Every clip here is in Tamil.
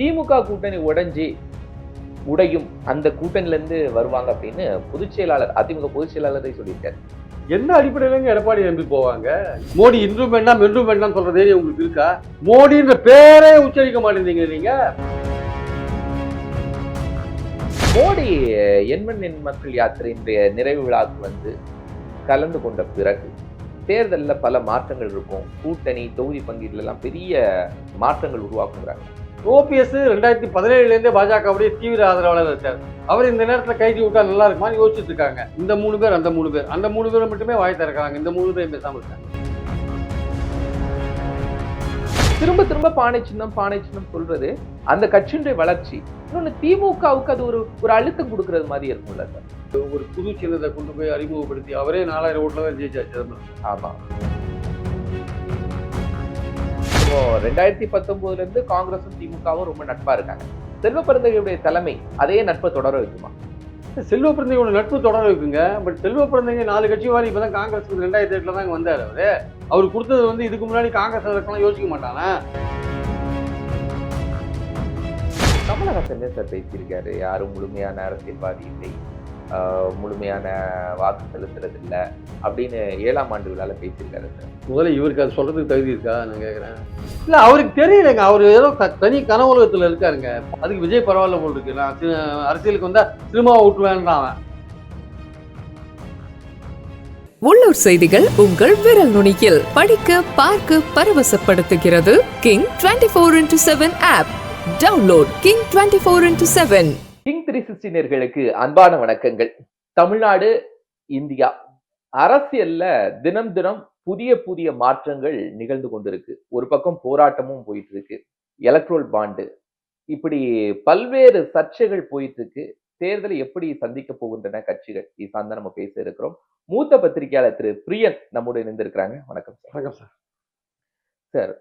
திமுக கூட்டணி உடைஞ்சி உடையும் அந்த கூட்டணில இருந்து வருவாங்க அப்படின்னு பொதுச் செயலாளர் அதிமுக பொதுச் செயலாளரை சொல்லியிருக்காரு. என்ன அடிப்படையிலங்க எடப்பாடி நம்பி போவாங்க? மோடி இன்றும் வேண்டாம் என்றும் வேண்டாம் சொல்ற தைரியம் உங்களுக்கு இருக்கா? மோடின்ற பேரே உச்சரிக்க மாட்டேங்கிறீங்க நீங்க. மோடி எண்மண் எண் மக்கள் யாத்திரையினுடைய நிறைவு விழாவுக்கு வந்து கலந்து கொண்ட பிறகு தேர்தலில் பல மாற்றங்கள் இருக்கும். கூட்டணி தொகுதி பங்கீடுல எல்லாம் பெரிய மாற்றங்கள் உருவாக்குங்கிறாங்க. ஓபிஎஸ் ரெண்டாயிரத்தி பதினேழுல இருந்தே பாஜகவுடைய தீவிர ஆதரவாளர் இருக்கார் அவர் இந்த நேரத்துல கைதி விட்டா நல்லா இருக்குமான்னு யோசிச்சுட்டு இருக்காங்க. இந்த மூணு பேர் அந்த மூணு பேர். அந்த மூணு பேர் மட்டுமே வாய் திறக்கிறாங்க. இந்த மூணு பேர் பேசாம இருக்காங்க. திரும்ப திரும்ப பானை சின்னம் பானை சின்னம் சொல்றது அந்த கட்சியினுடைய வளர்ச்சி. இன்னொன்னு திமுகவுக்கு அது ஒரு ஒரு அழுத்தம் கொடுக்கறது மாதிரி இருக்கும்ல சார். ஒரு புது சின்னத்தை கொண்டு போய் அறிமுகப்படுத்தி அவரே நாலாயிரம் ஓட்டுல தான் ஜெயிச்சாச்சு. சிதம்பரம். இப்போ ரெண்டாயிரத்தி பத்தொன்பதுல இருந்து காங்கிரஸும் திமுகவும் ரொம்ப நட்பா இருக்காங்க. செல்வ பிறந்தகையுடைய தலைமை அதே நட்பை தொடர வைக்குமா? செல்வ பிறந்தகையோட நட்பு தொடர இருக்குங்க பட் செல்வ பிறந்தகை நாலு கட்சி வாரி இப்பதான் காங்கிரஸ் ரெண்டாயிரத்தி எட்டுல தான் வந்தாரு அவரு. அவர் கொடுத்தது வந்து இதுக்கு முன்னாடி காங்கிரஸ் இருக்கலாம் யோசிக்க மாட்டானா? கமலஹாசன் தான் சார் பேசியிருக்காரு? யாரும் முழுமையான அரசியல்வாதி இல்லை. முழுமையான வாக்கு செலுத்துறது இல்ல அப்படின்னு ஏழாம் ஆண்டு விழால பேசியிருக்காரு சார். முதல்ல இவருக்கு அது சொல்றதுக்கு தகுதி இருக்கா? நான் கேட்குறேன் இல்லை அவருக்கு தெரியலைங்க. அவர் ஏதோ தனி கனவுலகத்தில் இருக்காருங்க. அதுக்கு விஜய் பரவாயில்ல போல் இருக்கு. நான் அரசியலுக்கு வந்தா சினிமாவை விட்டுவேன்றான் அவன். உள்ளூர் செய்திகள் உங்கள் விரல் நுனியில். படிக்க பார்க்க பரவசப்படுத்துகிறது king twenty four into seven app download king twenty four into seven king three sixty நேர்களுக்கு அன்பான வணக்கங்கள். தமிழ்நாடு இந்தியா. அரசியல்ல தினம் தினம் புதிய புதிய மாற்றங்கள் நிகழ்ந்து கொண்டிருக்கு. ஒரு பக்கம் போராட்டமும் போயிட்டு இருக்கு எலக்ட்ரோல் பாண்டு இப்படி பல்வேறு சர்ச்சைகள் போயிட்டு இருக்கு தேர்தலை எப்படி சந்திக்க போகின்றன கட்சிகள்? இது சார்ந்த நம்ம பேச இருக்கிறோம். மூத்த பத்திரிகையாளர் திரு பிரியன் நம்முடைய இணைந்திருக்கிறாங்க. வணக்கம் சார். வணக்கம் சார். சார்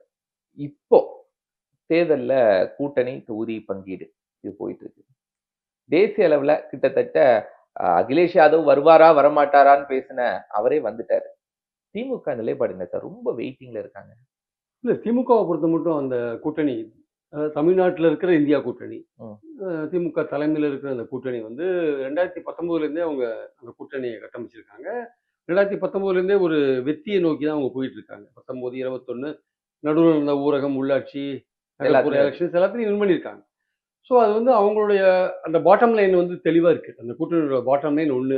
இப்போ தேர்தல்ல கூட்டணி தொகுதி பங்கீடு இது போயிட்டு இருக்கு தேசிய அளவுல கிட்டத்தட்ட அகிலேஷ் யாதவ் வருவாரா வரமாட்டாரான்னு பேசின அவரே வந்துட்டாரு. திமுக நிலைப்பாடு என்ன சார்? ரொம்ப வெயிட்டிங்ல இருக்காங்க. இல்லை திமுகவை பொறுத்த மட்டும் அந்த கூட்டணி தமிழ்நாட்டில் இருக்கிற இந்தியா கூட்டணி திமுக தலைமையில் இருக்கிற அந்த கூட்டணி வந்து ரெண்டாயிரத்தி பத்தொம்போதுலேருந்தே அவங்க அந்த கூட்டணியை கட்டமைச்சிருக்காங்க. ரெண்டாயிரத்தி பத்தொம்போதுலேருந்தே ஒரு வெற்றியை நோக்கி தான் அவங்க போயிட்டு இருக்காங்க பத்தொம்போது இருபத்தொன்று நடுவில் இருந்த ஊரகம் உள்ளாட்சி. எலெக்ஷன்ஸ் எல்லாத்தையும் வின் பண்ணியிருக்காங்க. ஸோ அது வந்து அவங்களுடைய அந்த பாட்டம் லைன் வந்து தெளிவாக இருக்குது அந்த கூட்டணியோட பாட்டம் லைன் ஒன்று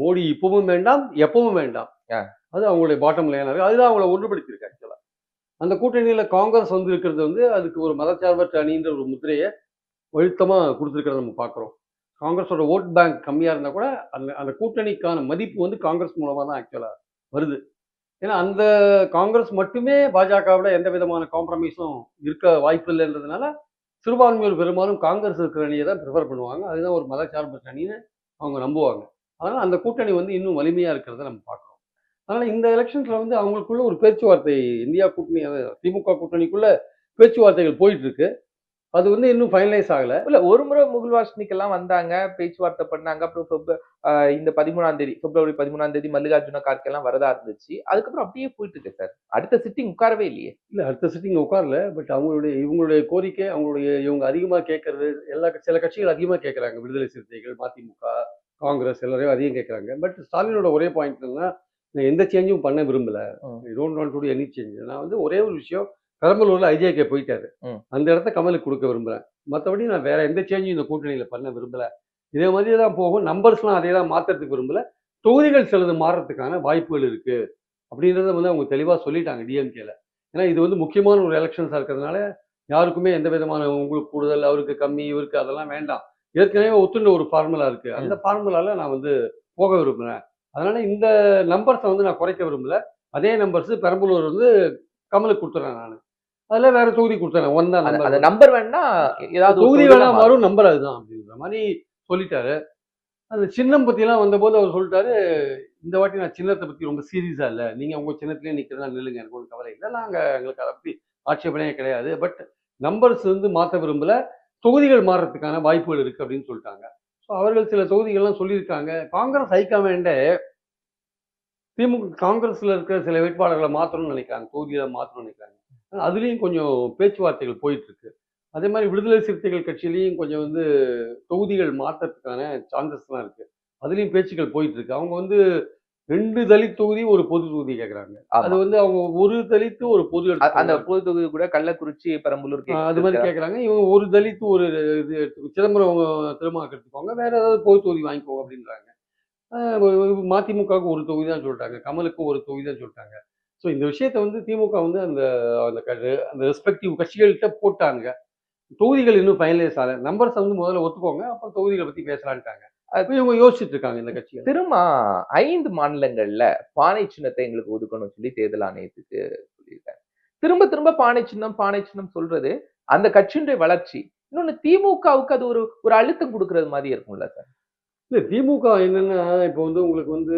மோடி இப்பவும் வேண்டாம் எப்பவும் வேண்டாம். அது அவங்களுடைய பாட்டம் லைனாக இருக்குது அதுதான் அவங்கள ஒன்றுபடுத்தியிருக்கு ஆக்சுவலாக அந்த கூட்டணியில் காங்கிரஸ் வந்து இருக்கிறது வந்து அதுக்கு ஒரு மதச்சார்பற்ற அணின்ற ஒரு முத்திரையை அழுத்தமாக கொடுத்துருக்கிறத நம்ம பார்க்குறோம். காங்கிரஸோட ஓட் பேங்க் கம்மியாக இருந்தால் கூட அந்த அந்த கூட்டணிக்கான மதிப்பு வந்து காங்கிரஸ் மூலமாக தான் ஆக்சுவலாக வருது. ஏன்னா அந்த காங்கிரஸ் மட்டுமே பாஜகவோட எந்த விதமான காம்ப்ரமைஸும் இருக்க வாய்ப்பு இல்லைன்றதுனால சிறுபான்மையோர் பெரும்பாலும் காங்கிரஸ் இருக்கிற அணியை தான் ப்ரிஃபர் பண்ணுவாங்க. அதுதான் ஒரு மதச்சார்பற்ற அணின்னு அவங்க நம்புவாங்க. அதனால் அந்த கூட்டணி வந்து இன்னும் வலிமையாக இருக்கிறத நம்ம பார்க்குறோம். அதனால் இந்த எலெக்ஷன்ஸில் வந்து அவங்களுக்குள்ள ஒரு பேச்சுவார்த்தை இந்தியா கூட்டணி அதாவது திமுக கூட்டணிக்குள்ளே பேச்சுவார்த்தைகள் போயிட்டுருக்கு அது வந்து இன்னும் ஃபைனலைஸ் ஆகலை. இல்ல ஒரு முறை முகுல்வாஷ்னிக்கெல்லாம் வந்தாங்க பேச்சுவார்த்தை பண்ணாங்க. அப்புறம் இந்த பதிமூணாம் தேதி பிப்ரவரி பதிமூணாம் தேதி மல்லிகார்ஜுன கார்கே எல்லாம் வரதா இருந்துச்சு. அதுக்கப்புறம் அப்படியே போயிட்டு இருக்கு சார் அடுத்த சிட்டிங் உட்காரவே இல்லையே. இல்லை அடுத்த சிட்டிங் உட்காரல பட் அவங்களுடைய இவங்களுடைய கோரிக்கை அவங்களுடைய இவங்க அதிகமாக கேட்கறது எல்லா சில கட்சிகள் அதிகமாக கேட்குறாங்க விடுதலை சிறுத்தைகள் மதிமுக காங்கிரஸ் எல்லாரையும் அதிகம் கேட்குறாங்க பட் ஸ்டாலினோட ஒரே பாயிண்ட் என்னன்னா நான் எந்த சேஞ்சும் பண்ண விரும்பல. Don't want to any change நான் வந்து ஒரே ஒரு விஷயம் பெரம்பலூர்ல ஐஜேகே போயிட்டாரு. அந்த இடத்த கமலுக்கு கொடுக்க விரும்புறேன். மற்றபடி நான் வேற எந்த சேஞ்சும் இந்த கூட்டணியில பண்ண விரும்பல. இதே மாதிரி தான் போகும். நம்பர்ஸ்லாம் அதே தான் மாத்துறதுக்கு விரும்பல. தொகுதிகள் சிலது மாறுறதுக்கான வாய்ப்புகள் இருக்கு. அப்படின்றத வந்து அவங்க தெளிவாக சொல்லிட்டாங்க டிஎம்கேல ஏன்னா இது வந்து முக்கியமான ஒரு எலெக்ஷன்ஸாக இருக்கிறதுனால யாருக்குமே எந்த விதமான உங்களுக்கு கூடுதல் அவருக்கு கம்மி இவருக்கு அதெல்லாம் வேண்டாம். ஏற்கனவே ஒத்துண்ட ஒரு ஃபார்முலா இருக்கு. அந்த ஃபார்முலால நான் வந்து போக விரும்புகிறேன் அதனால இந்த நம்பர்ஸை வந்து நான் குறைக்க விரும்பல. அதே நம்பர்ஸ் பெரம்பலூர் வந்து கமலுக்கு கொடுத்துறேன் நான். அதில் வேற தொகுதி கொடுத்துறேன் ஒன் தான் அந்த- நம்பர் வேணா ஏதாவது தொகுதி தொகுதியில வேணா மாறும். நம்பர் அதுதான் அப்படின்ற மாதிரி சொல்லிட்டாரு. அந்த சின்னம் பத்திலாம் வந்தபோது அவர் சொல்லிட்டாரு இந்த வாட்டி நான் சின்னத்தை பத்தி ரொம்ப சீரியஸா இல்லை. நீங்க உங்க சின்னத்திலே நிக்கிறதா நில்லுங்க. எனக்கு ஒன்றும் கவலை இல்லை. நாங்க எங்களுக்கு அதை பத்தி ஆட்சேபனையே கிடையாது. பட் நம்பர்ஸ் வந்து மாற்ற விரும்பல. தொகுதிகள் மாறுறதுக்கான வாய்ப்புகள் இருக்கு அப்படின்னு சொல்லிட்டாங்க. ஸோ அவர்கள் சில தொகுதிகள்லாம் சொல்லியிருக்காங்க. காங்கிரஸ் ஹைகமாண்டே திமுக காங்கிரஸ்ல இருக்கிற சில வேட்பாளர்களை மாற்றணும்னு நினைக்கிறாங்க. தொகுதிகளை மாற்றணும்னு நினைக்கிறாங்க. அதுலயும் கொஞ்சம் பேச்சுவார்த்தைகள் போயிட்டு இருக்கு அதே மாதிரி விடுதலை சிறுத்தைகள் கட்சியிலையும் கொஞ்சம் வந்து தொகுதிகள் மாற்றத்துக்கான சான்சஸ்லாம் இருக்கு அதுலேயும் பேச்சுக்கள் போயிட்டு இருக்கு அவங்க வந்து ரெண்டு தலித் தொகுதி ஒரு பொது தொகுதி கேட்குறாங்க. அது வந்து அவங்க ஒரு தலித்து ஒரு பொது அந்த பொது தொகுதி கூட கள்ளக்குறிச்சி பெரம்பலூர் அது மாதிரி கேட்குறாங்க இவங்க ஒரு தலித்து ஒரு இது சிதம்பரம் அவங்க திரும்ப எடுத்துக்கோங்க வேற ஏதாவது பொது தொகுதி வாங்கிக்கோங்க அப்படின்றாங்க மதிமுகவுக்கு ஒரு தொகுதி தான் சொல்லிட்டாங்க கமலுக்கு ஒரு தொகுதி தான் சொல்லிட்டாங்க ஸோ இந்த விஷயத்த வந்து திமுக வந்து அந்த அந்த அந்த ரெஸ்பெக்டிவ் கட்சிகள்கிட்ட போட்டாங்க. தொகுதிகள் இன்னும் ஃபைனலைஸ் ஆகல. நம்பர்ஸ் வந்து முதல்ல ஒத்துக்கோங்க அப்புறம் தொகுதிகளை பற்றி பேசலான்ட்டாங்க. அப்ப இவங்க யோசிச்சுட்டு இருக்காங்க இந்த கட்சிகள். திரும்ப ஐந்து மாநிலங்கள்ல பானை சின்னத்தை எங்களுக்கு ஒதுக்கணும்னு சொல்லி தேர்தல் ஆணையத்துக்கு சொல்லியிருக்காங்க. திரும்ப திரும்ப பானை சின்னம் பானை சின்னம் சொல்றது அந்த கட்சியினுடைய வளர்ச்சி. இன்னொன்னு திமுகவுக்கு அது ஒரு ஒரு அழுத்தம் கொடுக்கறது மாதிரி இருக்கும்ல சார்? இல்ல திமுக என்னன்னா இப்போ வந்து உங்களுக்கு வந்து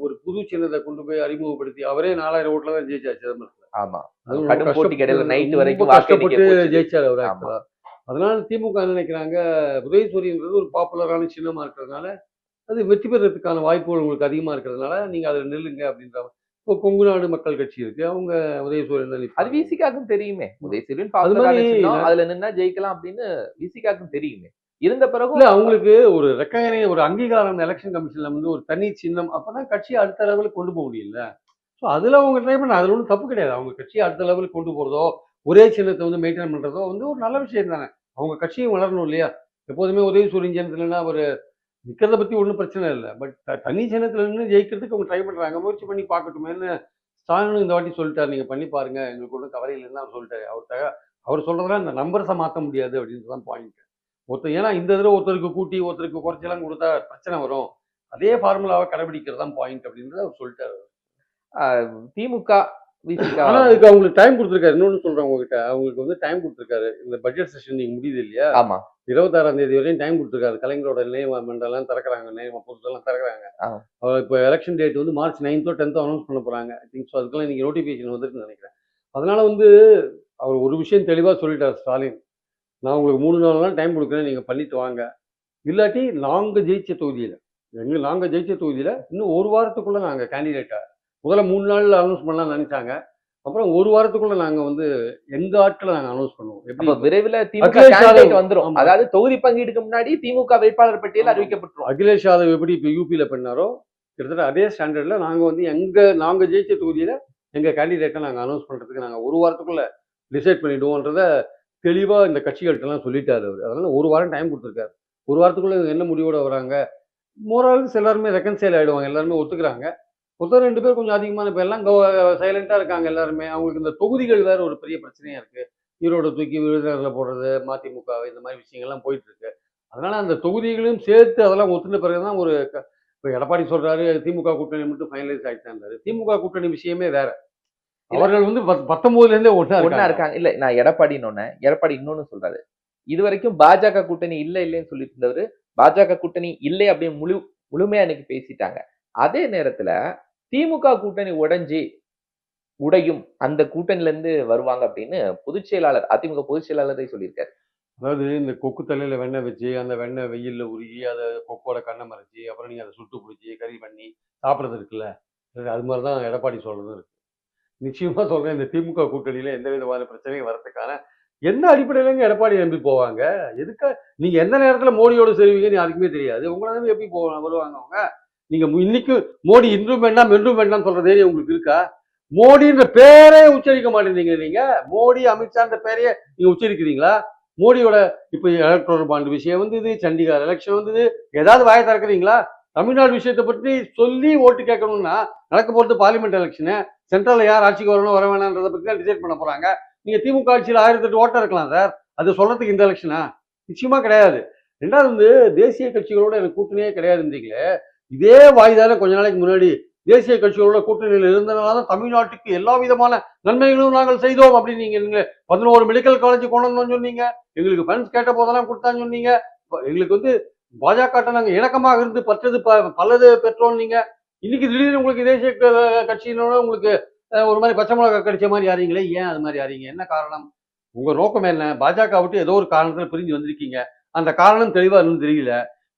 ஒரு புது சின்னத்தை கொண்டு போய் அறிமுகப்படுத்தி அவரே நாலாயிரம் ஓட்டுல தான் ஜெயிச்சார் சிதம்பரத்துல ஆமா அதுவும் கடும் ரொம்ப போட்டி கிடையாது கஷ்டப்பட்டு- நைட்டு வரைக்கும் கஷ்டப்பட்டு. ஜெயிச்சார் அவர். அதனால திமுக நினைக்கிறாங்க உதயசூரியன்றது ஒரு பாப்புலரான சின்னமா இருக்கிறதுனால அது வெற்றி பெறதுக்கான வாய்ப்புகள் உங்களுக்கு அதிகமா இருக்கிறதுனால நீங்க அதுல நில்லுங்க அப்படின்ற இப்போ கொங்கு நாடு மக்கள் கட்சி இருக்கு அவங்க உதயசூரியன் அது. விசிகாக்கும் தெரியுமே உதயசூரியன் அதுல நின்னா ஜெயிக்கலாம் அப்படின்னு விசிகாக்கும் தெரியுமே இருந்த பிறகு அவங்களுக்கு ஒரு ரெக்ககனை ஒரு அங்கீகாரம் எலெக்ஷன் கமிஷன்ல வந்து ஒரு தனி சின்னம் அப்பதான் கட்சி அடுத்த லெவலுக்கு கொண்டு போக முடியல. ஸோ அதுல அவங்க ட்ரை பண்ண அதுல ஒன்றும் தப்பு கிடையாது. அவங்க கட்சியை அடுத்த லெவலுக்கு கொண்டு போறதோ ஒரே சின்னத்தை வந்து மெயின்டைன் பண்றதோ வந்து ஒரு நல்ல விஷயம் தானே. அவங்க கட்சியும் வளரணும் இல்லையா? எப்போதுமே உதவி சூரியன் ஒரு அவர் நிக்கிறத பத்தி ஒன்றும் பிரச்சனை இல்லை. பட் தனி சின்னத்துல நின்று ஜெயிக்கிறதுக்கு அவங்க ட்ரை பண்றாங்க. முயற்சி பண்ணி பார்க்கட்டுமேன்னு ஸ்டாலின் இந்த வாட்டி சொல்லிட்டார். நீங்க பண்ணி பாருங்க. எங்களுக்கு ஒன்றும் கவலை இல்லைன்னு அவர் சொல்லிட்டாரு. அவர் அவர் சொல்றதெல்லாம் இந்த நம்பர்ஸை மாற்ற முடியாது அப்படின்றது தான் பாயிண்ட் ஒருத்தர் ஏன்னா இந்த தடவை ஒருத்தருக்கு கூட்டி ஒருத்தருக்கு குறைச்செல்லாம் கொடுத்தா பிரச்சனை வரும். அதே ஃபார்முலாவை கடைபிடிக்கிறது தான் பாயிண்ட் அப்படின்றத அவர் சொல்லிட்டாரு. திமுக விசிகா ஆனா அதுக்கு அவங்களுக்கு டைம் கொடுத்துருக்காரு. இன்னொன்னு சொல்றேன் உங்ககிட்ட. அவங்களுக்கு வந்து டைம் கொடுத்துருக்காரு. இந்த பட்ஜெட் செஷன் நீங்க முடியுது இல்லையா? ஆமா. இருபத்தாறாம் தேதி வரையும் டைம் கொடுத்துருக்காரு. கலைஞரோட நினைவு மண்டலம் திறக்கிறாங்க. நினைவு பொருத்தெல்லாம் திறக்கிறாங்க. அவர் இப்போ எலெக்ஷன் டேட் வந்து மார்ச் நைன்த்தோ டென்த்தோ அனௌன்ஸ் பண்ண போறாங்க. ஐ திங்க் ஸோ அதுக்கெல்லாம் இன்னைக்கு நோட்டிஃபிகேஷன் வந்துருக்குன்னு நினைக்கிறேன். அதனால வந்து அவர் ஒரு விஷயம் தெளிவாக சொல்லிட்டார் ஸ்டாலின். நான் உங்களுக்கு மூணு நாள்லாம் டைம் கொடுக்குறேன் நீங்கள் பண்ணிட்டு வாங்க. இல்லாட்டி நாங்கள் ஜெயிச்ச தொகுதியில் எங்க நாங்கள் ஜெயிச்ச தொகுதியில் இன்னும் ஒரு வாரத்துக்குள்ள நாங்கள் கேண்டிடேட்டை முதல்ல மூணு நாள்ல அனௌன்ஸ் பண்ணலாம்னு நினைச்சாங்க. அப்புறம் ஒரு வாரத்துக்குள்ள நாங்கள் வந்து எங்க ஆட்களை நாங்கள் அனௌன்ஸ் பண்ணுவோம்? எப்படி? விரைவில் திமுக ஆமா. அதாவது தொகுதி பங்கீடுக்கு முன்னாடி திமுக வேட்பாளர் பட்டியல். அறிவிக்கப்பட்டுரும். அகிலேஷ் யாதவ் எப்படி இப்போ யூபியில் பண்ணாரோ கிட்டத்தட்ட அதே ஸ்டாண்டர்டில் நாங்கள் வந்து எங்கள் நாங்கள் ஜெயிச்ச தொகுதியில் எங்கள் கேண்டிடேட்டை நாங்கள் அனௌன்ஸ் பண்ணுறதுக்கு நாங்கள் ஒரு வாரத்துக்குள்ள டிசைட் பண்ணிடுவோன்றத தெளிவாக இந்த கட்சிகள்கிட்டலாம் சொல்லிட்டாரு அவர். அதனால் ஒரு வாரம் டைம் கொடுத்துருக்காரு. ஒரு வாரத்துக்குள்ளே என்ன முடிவோட வராங்க? மோரல்ஸ் எல்லாருமே ரெக்கன்சைல் ஆகிடுவாங்க எல்லாருமே ஒத்துக்கிறாங்க. ஒருத்தர் ரெண்டு பேர் கொஞ்சம் அதிகமான இப்போ எல்லாம் சைலண்ட்டாக இருக்காங்க எல்லாருமே. அவங்களுக்கு இந்த தொகுதிகள் வேற ஒரு பெரிய பிரச்சனையாக இருக்குது ஈரோடு தூக்கி விருதுநகரில் போடுறது மதிமுக இந்த மாதிரி விஷயங்கள்லாம் போயிட்டுருக்கு. அதனால் அந்த தொகுதிகளையும் சேர்த்து அதெல்லாம் ஒத்துன பிறகு தான் ஒரு இப்போ எடப்பாடி சொல்கிறாரு திமுக கூட்டணி மட்டும் ஃபைனலைஸ் ஆயிட்டாரு திமுக கூட்டணி விஷயமே வேற. அவர்கள் வந்து பத்- பத்தொன்பதுல இருந்தே ஒன்னா இருக்காங்க. இல்ல நான் எடப்பாடின்னு எடப்பாடி இன்னொன்னு சொல்றாரு. இது வரைக்கும் பாஜக கூட்டணி இல்ல இல்லைன்னு சொல்லிட்டு இருந்தவரு பாஜக கூட்டணி இல்லை அப்படின்னு முழு முழுமையா இன்னைக்கு பேசிட்டாங்க. அதே நேரத்துல திமுக கூட்டணி உடைஞ்சி உடையும் அந்த கூட்டணில இருந்து வருவாங்க அப்படின்னு பொதுச் செயலாளர் அதிமுக பொதுச் செயலாளரே சொல்லியிருக்காரு. அதாவது இந்த கொக்கு தலையில வெண்ணெய் வச்சு அந்த வெண்ணெய் வெயில்ல உருகி அதை கொக்கோட கண்ணை மறைச்சி அப்புறம் நீங்க அதை சுட்டு பிடிச்சி கறி பண்ணி சாப்பிட்றது இருக்குல்ல அது அது மாதிரி தான் எடப்பாடி சொல்றதும் இருக்கு. நிச்சயமாக சொல்கிறேன் இந்த திமுக கூட்டணியில் எந்த விதமான பிரச்சனையும் வரதுக்கான எந்த அடிப்படையிலங்க எடப்பாடி நம்பி போவாங்க? எதுக்கு? நீங்கள் எந்த நேரத்தில் மோடியோட சேருவீங்கன்னு யாருக்குமே தெரியாது. உங்களை நம்பி எப்படி போவாங்க வருவாங்க அவங்க? நீங்கள் இன்னைக்கு மோடி இன்றும் வேண்டாம் என்றும் வேண்டாம் சொல்கிறதே தைரியம் உங்களுக்கு இருக்கா? மோடின்ற பேரே உச்சரிக்க மாட்டேங்கிறீங்க நீங்கள் மோடி அமித்ஷான்ற பேரையே நீங்கள் உச்சரிக்கிறீங்களா? மோடியோட இப்போ எலக்ட்ரல் பாண்ட் விஷயம் வந்தது சண்டிகார் எலெக்ஷன் வந்தது. ஏதாவது வாயை திறக்கிறீங்களா? தமிழ்நாடு விஷயத்தை பற்றி சொல்லி ஓட்டு கேட்கணும்னா நடக்க போகிறது பார்லிமெண்ட் எலெக்ஷனு சென்ட்ரலில் யார் ஆட்சிக்கு வரணும் வர வேணான்றத பற்றி தான் டிசைட் பண்ண போகிறாங்க நீங்கள் திமுக ஆட்சியில் ஆயிரத்தி எட்டு ஓட்டம் இருக்கலாம் சார். அது சொல்கிறதுக்கு இந்த எலெக்ஷனா நிச்சயமாக கிடையாது. ரெண்டாவது வந்து தேசிய கட்சிகளோட எனக்கு கூட்டணியே கிடையாதுன்றீங்களே இதே வாய்தான கொஞ்ச நாளைக்கு முன்னாடி தேசிய கட்சிகளோட கூட்டணியில் இருந்தனால தான் தமிழ்நாட்டுக்கு எல்லா விதமான நன்மைகளும் நாங்கள் செய்தோம் அப்படின்னு நீங்க பதினோரு மெடிக்கல் காலேஜ் கொண்டு வந்தோம்னு சொன்னீங்க. எங்களுக்கு ஃபண்ட்ஸ் கேட்ட போதெல்லாம் கொடுத்தான்னு சொன்னீங்க. எங்களுக்கு வந்து பாஜக நாங்கள் இணக்கமாக இருந்து பற்றது ப- பலது பெற்றோம் நீங்க. இன்னைக்கு திடீர்னு உங்களுக்கு தேசிய க- கட்சியினோட உங்களுக்கு ஒரு மாதிரி பச்சை மிளகா கடிச்ச மாதிரி யாரீங்களே? ஏன் அது மாதிரி யாரீங்க? என்ன காரணம்? உங்க நோக்கம் என்ன? பாஜக விட்டு ஏதோ ஒரு காரணத்துல பிரிஞ்சு வந்திருக்கீங்க. அந்த காரணம் தெளிவா இன்னும் தெரியல.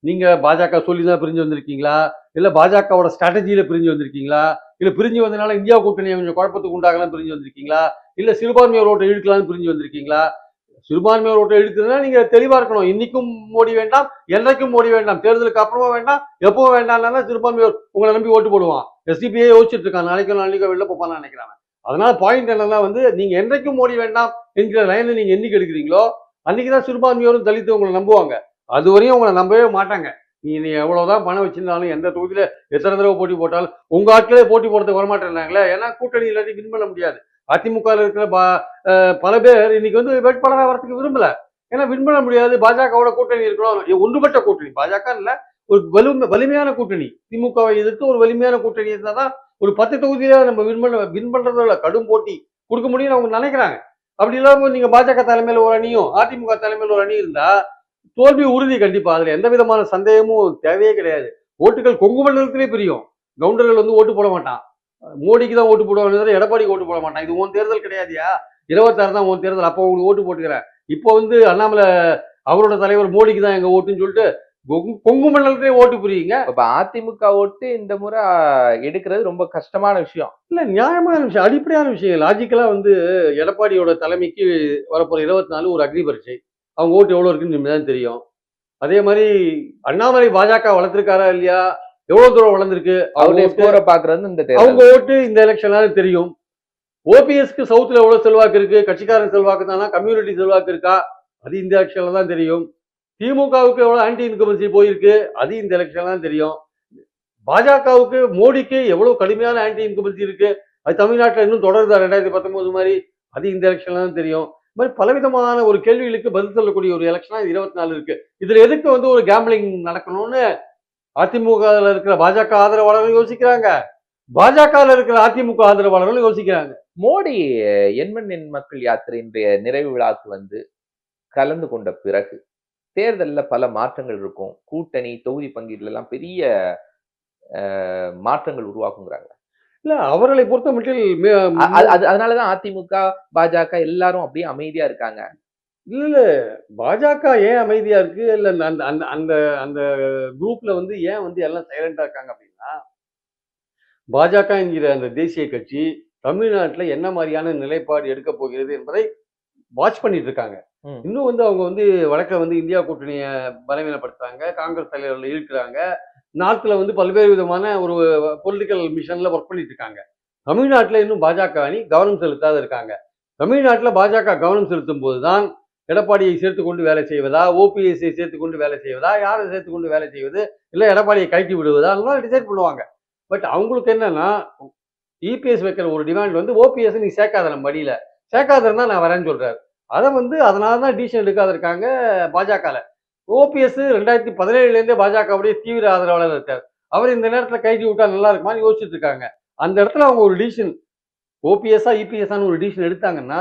நீங்க பாஜக சொல்லி தான் பிரிஞ்சு வந்திருக்கீங்களா? இல்ல பாஜகவோட ஸ்ட்ராட்டஜியில பிரிஞ்சு வந்திருக்கீங்களா? இல்ல பிரிஞ்சு வந்தனால இந்தியா கூட்டணி கொஞ்சம் குழப்பத்துக்கு உண்டாகலாம் பிரிஞ்சு வந்திருக்கீங்களா? இல்ல சிறுபான்மையோர் இழுக்கலாம்னு பிரிஞ்சு வந்திருக்கீங்களா? சிறுபான்மையோர் ஓட்டை எடுக்கிறதுனா நீங்க தெளிவா இருக்கணும். இன்னைக்கும் மோடி வேண்டாம் என்றைக்கும் மோடி வேண்டாம். தேர்தலுக்கு அப்புறமா வேண்டாம் எப்பவும் வேண்டாம்னா சிறுபான்மையோர் உங்களை நம்பி ஓட்டு போடுவான். எஸ்டிபிஐ யோசிச்சுட்டு இருக்கான் நாளைக்கும் நாளைக்கும் வெளில போப்பான்னு நினைக்கிறாங்க. அதனால பாயிண்ட் என்னன்னா வந்து நீங்க என்றைக்கும் மோடி வேண்டாம் என்கிற லைன்ல நீங்க என்னைக்கு எடுக்கிறீங்களோ அன்னைக்குதான் சிறுபான்மையோரும் தலித்து உங்களை நம்புவாங்க. அது வரையும் உங்களை நம்பவே மாட்டாங்க. நீ நீ எவ்வளவுதான் பணம் வச்சிருந்தாலும் எந்த தொகுதியில எத்தனை தடவை போட்டி போட்டாலும் உங்க ஆட்களே போட்டி போடுறதுக்கு வரமாட்டேன்னாங்களே ஏன்னா கூட்டணி இல்லாட்டி வின் பண்ண முடியாது. அதிமுக இருக்கிற பா- பல பேர் இன்னைக்கு வந்து வேட்பாளராக வரத்துக்கு விரும்பல. ஏன்னா வின் பண்ண முடியாது. பாஜகவோட கூட்டணி இருக்கணும் ஒன்றுபட்ட கூட்டணி. பாஜக இல்ல ஒரு வலிமை வலிமையான கூட்டணி. திமுகவை எதிர்த்து ஒரு வலிமையான கூட்டணி இருந்தால் தான் ஒரு பத்து தொகுதியில நம்ம வின் பண்ண வின் பண்றதுல கடும் போட்டி கொடுக்க முடியும்னு அவங்க நினைக்கிறாங்க. அப்படி இல்லாம நீங்க பாஜக தலைமையில ஒரு அணியும் அதிமுக தலைமையில ஒரு அணி இருந்தா தோல்வி உறுதி கண்டிப்பா. அதுல எந்த விதமான சந்தேகமும் தேவையே கிடையாது. ஓட்டுகள் கொங்கு மண்டலத்திலே பிரியும். கவுண்டர்கள் வந்து ஓட்டு போட மாட்டான். மோடிக்கு தான் ஓட்டு போடுவாங்க எடப்பாடிக்கு ஓட்டு போட மாட்டான். இது உன் தேர்தல் கிடையாதுயா? இருபத்தாறு தான் உன் தேர்தல். அப்போ உங்களுக்கு ஓட்டு போட்டுக்கிறேன். இப்போ வந்து அண்ணாமலை அவரோட தலைவர் மோடிக்கு தான் எங்க ஓட்டுன்னு சொல்லிட்டு கொங்கு- மண்டலத்திலே ஓட்டு புரியுங்க. இப்ப அதிமுக ஓட்டு இந்த முறை எடுக்கிறது ரொம்ப கஷ்டமான விஷயம். இல்ல நியாயமான விஷயம் அடிப்படையான விஷயம். லாஜிக்கலா வந்து எடப்பாடியோட தலைமைக்கு வரப்போற இருபத்தி நாலு ஒரு அக்னி பரீட்சை அவங்க ஓட்டு எவ்வளவு இருக்குன்னு தான் தெரியும். அதே மாதிரி அண்ணாமலை பாஜக வளர்த்திருக்காரா இல்லையா? எவ்வளவு தூரம் வளர்ந்திருக்கு? அவங்க ஸ்கோரை பாக்குறது இந்த அவங்க ஓட்டு இந்த எலெக்ஷனால தெரியும். ஓபிஎஸ்க்கு சவுத்துல எவ்வளவு செல்வாக்கு இருக்கு? கட்சிக்காரன் செல்வாக்கு தானா? கம்யூனிட்டி செல்வாக்கு இருக்கா? அது இந்த எலெக்ஷன்ல தான் தெரியும். திமுகவுக்கு எவ்வளவு ஆன்டி இன்கமன்சி போயிருக்கு? அது இந்த எலெக்ஷன்ல தான் தெரியும். பாஜகவுக்கு மோடிக்கு எவ்வளவு கடுமையான ஆன்டி இன்கமன்சி இருக்கு? அது தமிழ்நாட்டில் இன்னும் தொடருதா? ரெண்டாயிரத்தி பத்தொன்பது மாதிரி. அது இந்த எலெக்ஷன்ல தான் தெரியும். இந்த மாதிரி பலவிதமான ஒரு கேள்விகளுக்கு பதில் சொல்லக்கூடிய ஒரு எலெக்ஷனா இருபத்தி நாலு இருக்கு. இதுல எதுக்கு வந்து ஒரு கேம்பிளிங் நடக்கணும்னு அதிமுகவில் இருக்கிற பாஜக ஆதரவாளர்கள் யோசிக்கிறாங்க. பாஜகவில் இருக்கிற அதிமுக ஆதரவாளர்கள் யோசிக்கிறாங்க. மோடி எண்மண் எண் மக்கள் யாத்திரை இன்றைய நிறைவு விழாக்கு வந்து கலந்து கொண்ட பிறகு தேர்தல்ல பல மாற்றங்கள் இருக்கும். கூட்டணி தொகுதி பங்கீடுல எல்லாம் பெரிய அஹ், மாற்றங்கள் உருவாக்குங்கிறாங்க. இல்ல அவர்களை பொறுத்த மட்டும் அதனாலதான் அதிமுக பாஜக எல்லாரும் அப்படியே அமைதியா இருக்காங்க. இல்ல இல்ல பாஜக ஏன் அமைதியா இருக்கு? இல்ல அந்த அந்த அந்த அந்த குரூப்ல வந்து ஏன் வந்து எல்லாம் சைலண்டா இருக்காங்க அப்படின்னா பாஜக என்கிற அந்த தேசிய கட்சி தமிழ்நாட்டுல என்ன மாதிரியான நிலைப்பாடு எடுக்க போகிறது என்பதை வாட்ச் பண்ணிட்டு இருக்காங்க. இன்னும் வந்து அவங்க வந்து வடக்க வந்து இந்தியா கூட்டணியை பலவீனப்படுத்துறாங்க காங்கிரஸ் தலைவர்களை இழுக்கிறாங்க நார்த்ல வந்து பல்வேறு விதமான ஒரு பொலிட்டிக்கல் மிஷன்ல ஒர்க் பண்ணிட்டு இருக்காங்க. தமிழ்நாட்டுல இன்னும் பாஜக அணி கவனம் செலுத்தாத இருக்காங்க. தமிழ்நாட்டுல பாஜக கவனம் செலுத்தும் போதுதான் எடப்பாடியை சேர்த்து கொண்டு வேலை செய்வதா? ஓபிஎஸ்ஐ சேர்த்து கொண்டு வேலை செய்வதா? யாரை சேர்த்து கொண்டு வேலை செய்வது? இல்லை எடப்பாடியை கழட்டி விடுவதா? அதெல்லாம் டிசைட் பண்ணுவாங்க. பட் அவங்களுக்கு என்னன்னா இபிஎஸ் வைக்கிற ஒரு டிமாண்ட் வந்து ஓபிஎஸ் நீ சேர்க்காத நம்ம மடியில. சேர்க்காதன் தான் நான் வரேன்னு சொல்றாரு. அதை வந்து அதனால தான் டிசிஷன் எடுக்காத இருக்காங்க பாஜகவில் ஓபிஎஸ் ரெண்டாயிரத்தி பதினேழுலேருந்தே பாஜகவுடைய தீவிர ஆதரவாளர் இருக்கார். அவர் இந்த நேரத்தில் கைதி விட்டா நல்லா இருக்குமான்னு யோசிச்சுட்டு இருக்காங்க. அந்த இடத்துல அவங்க ஒரு டிசிஷன் ஓபிஎஸ்ஆ இபிஎஸ்ஆன்னு ஒரு டிசிஷன் எடுத்தாங்கன்னா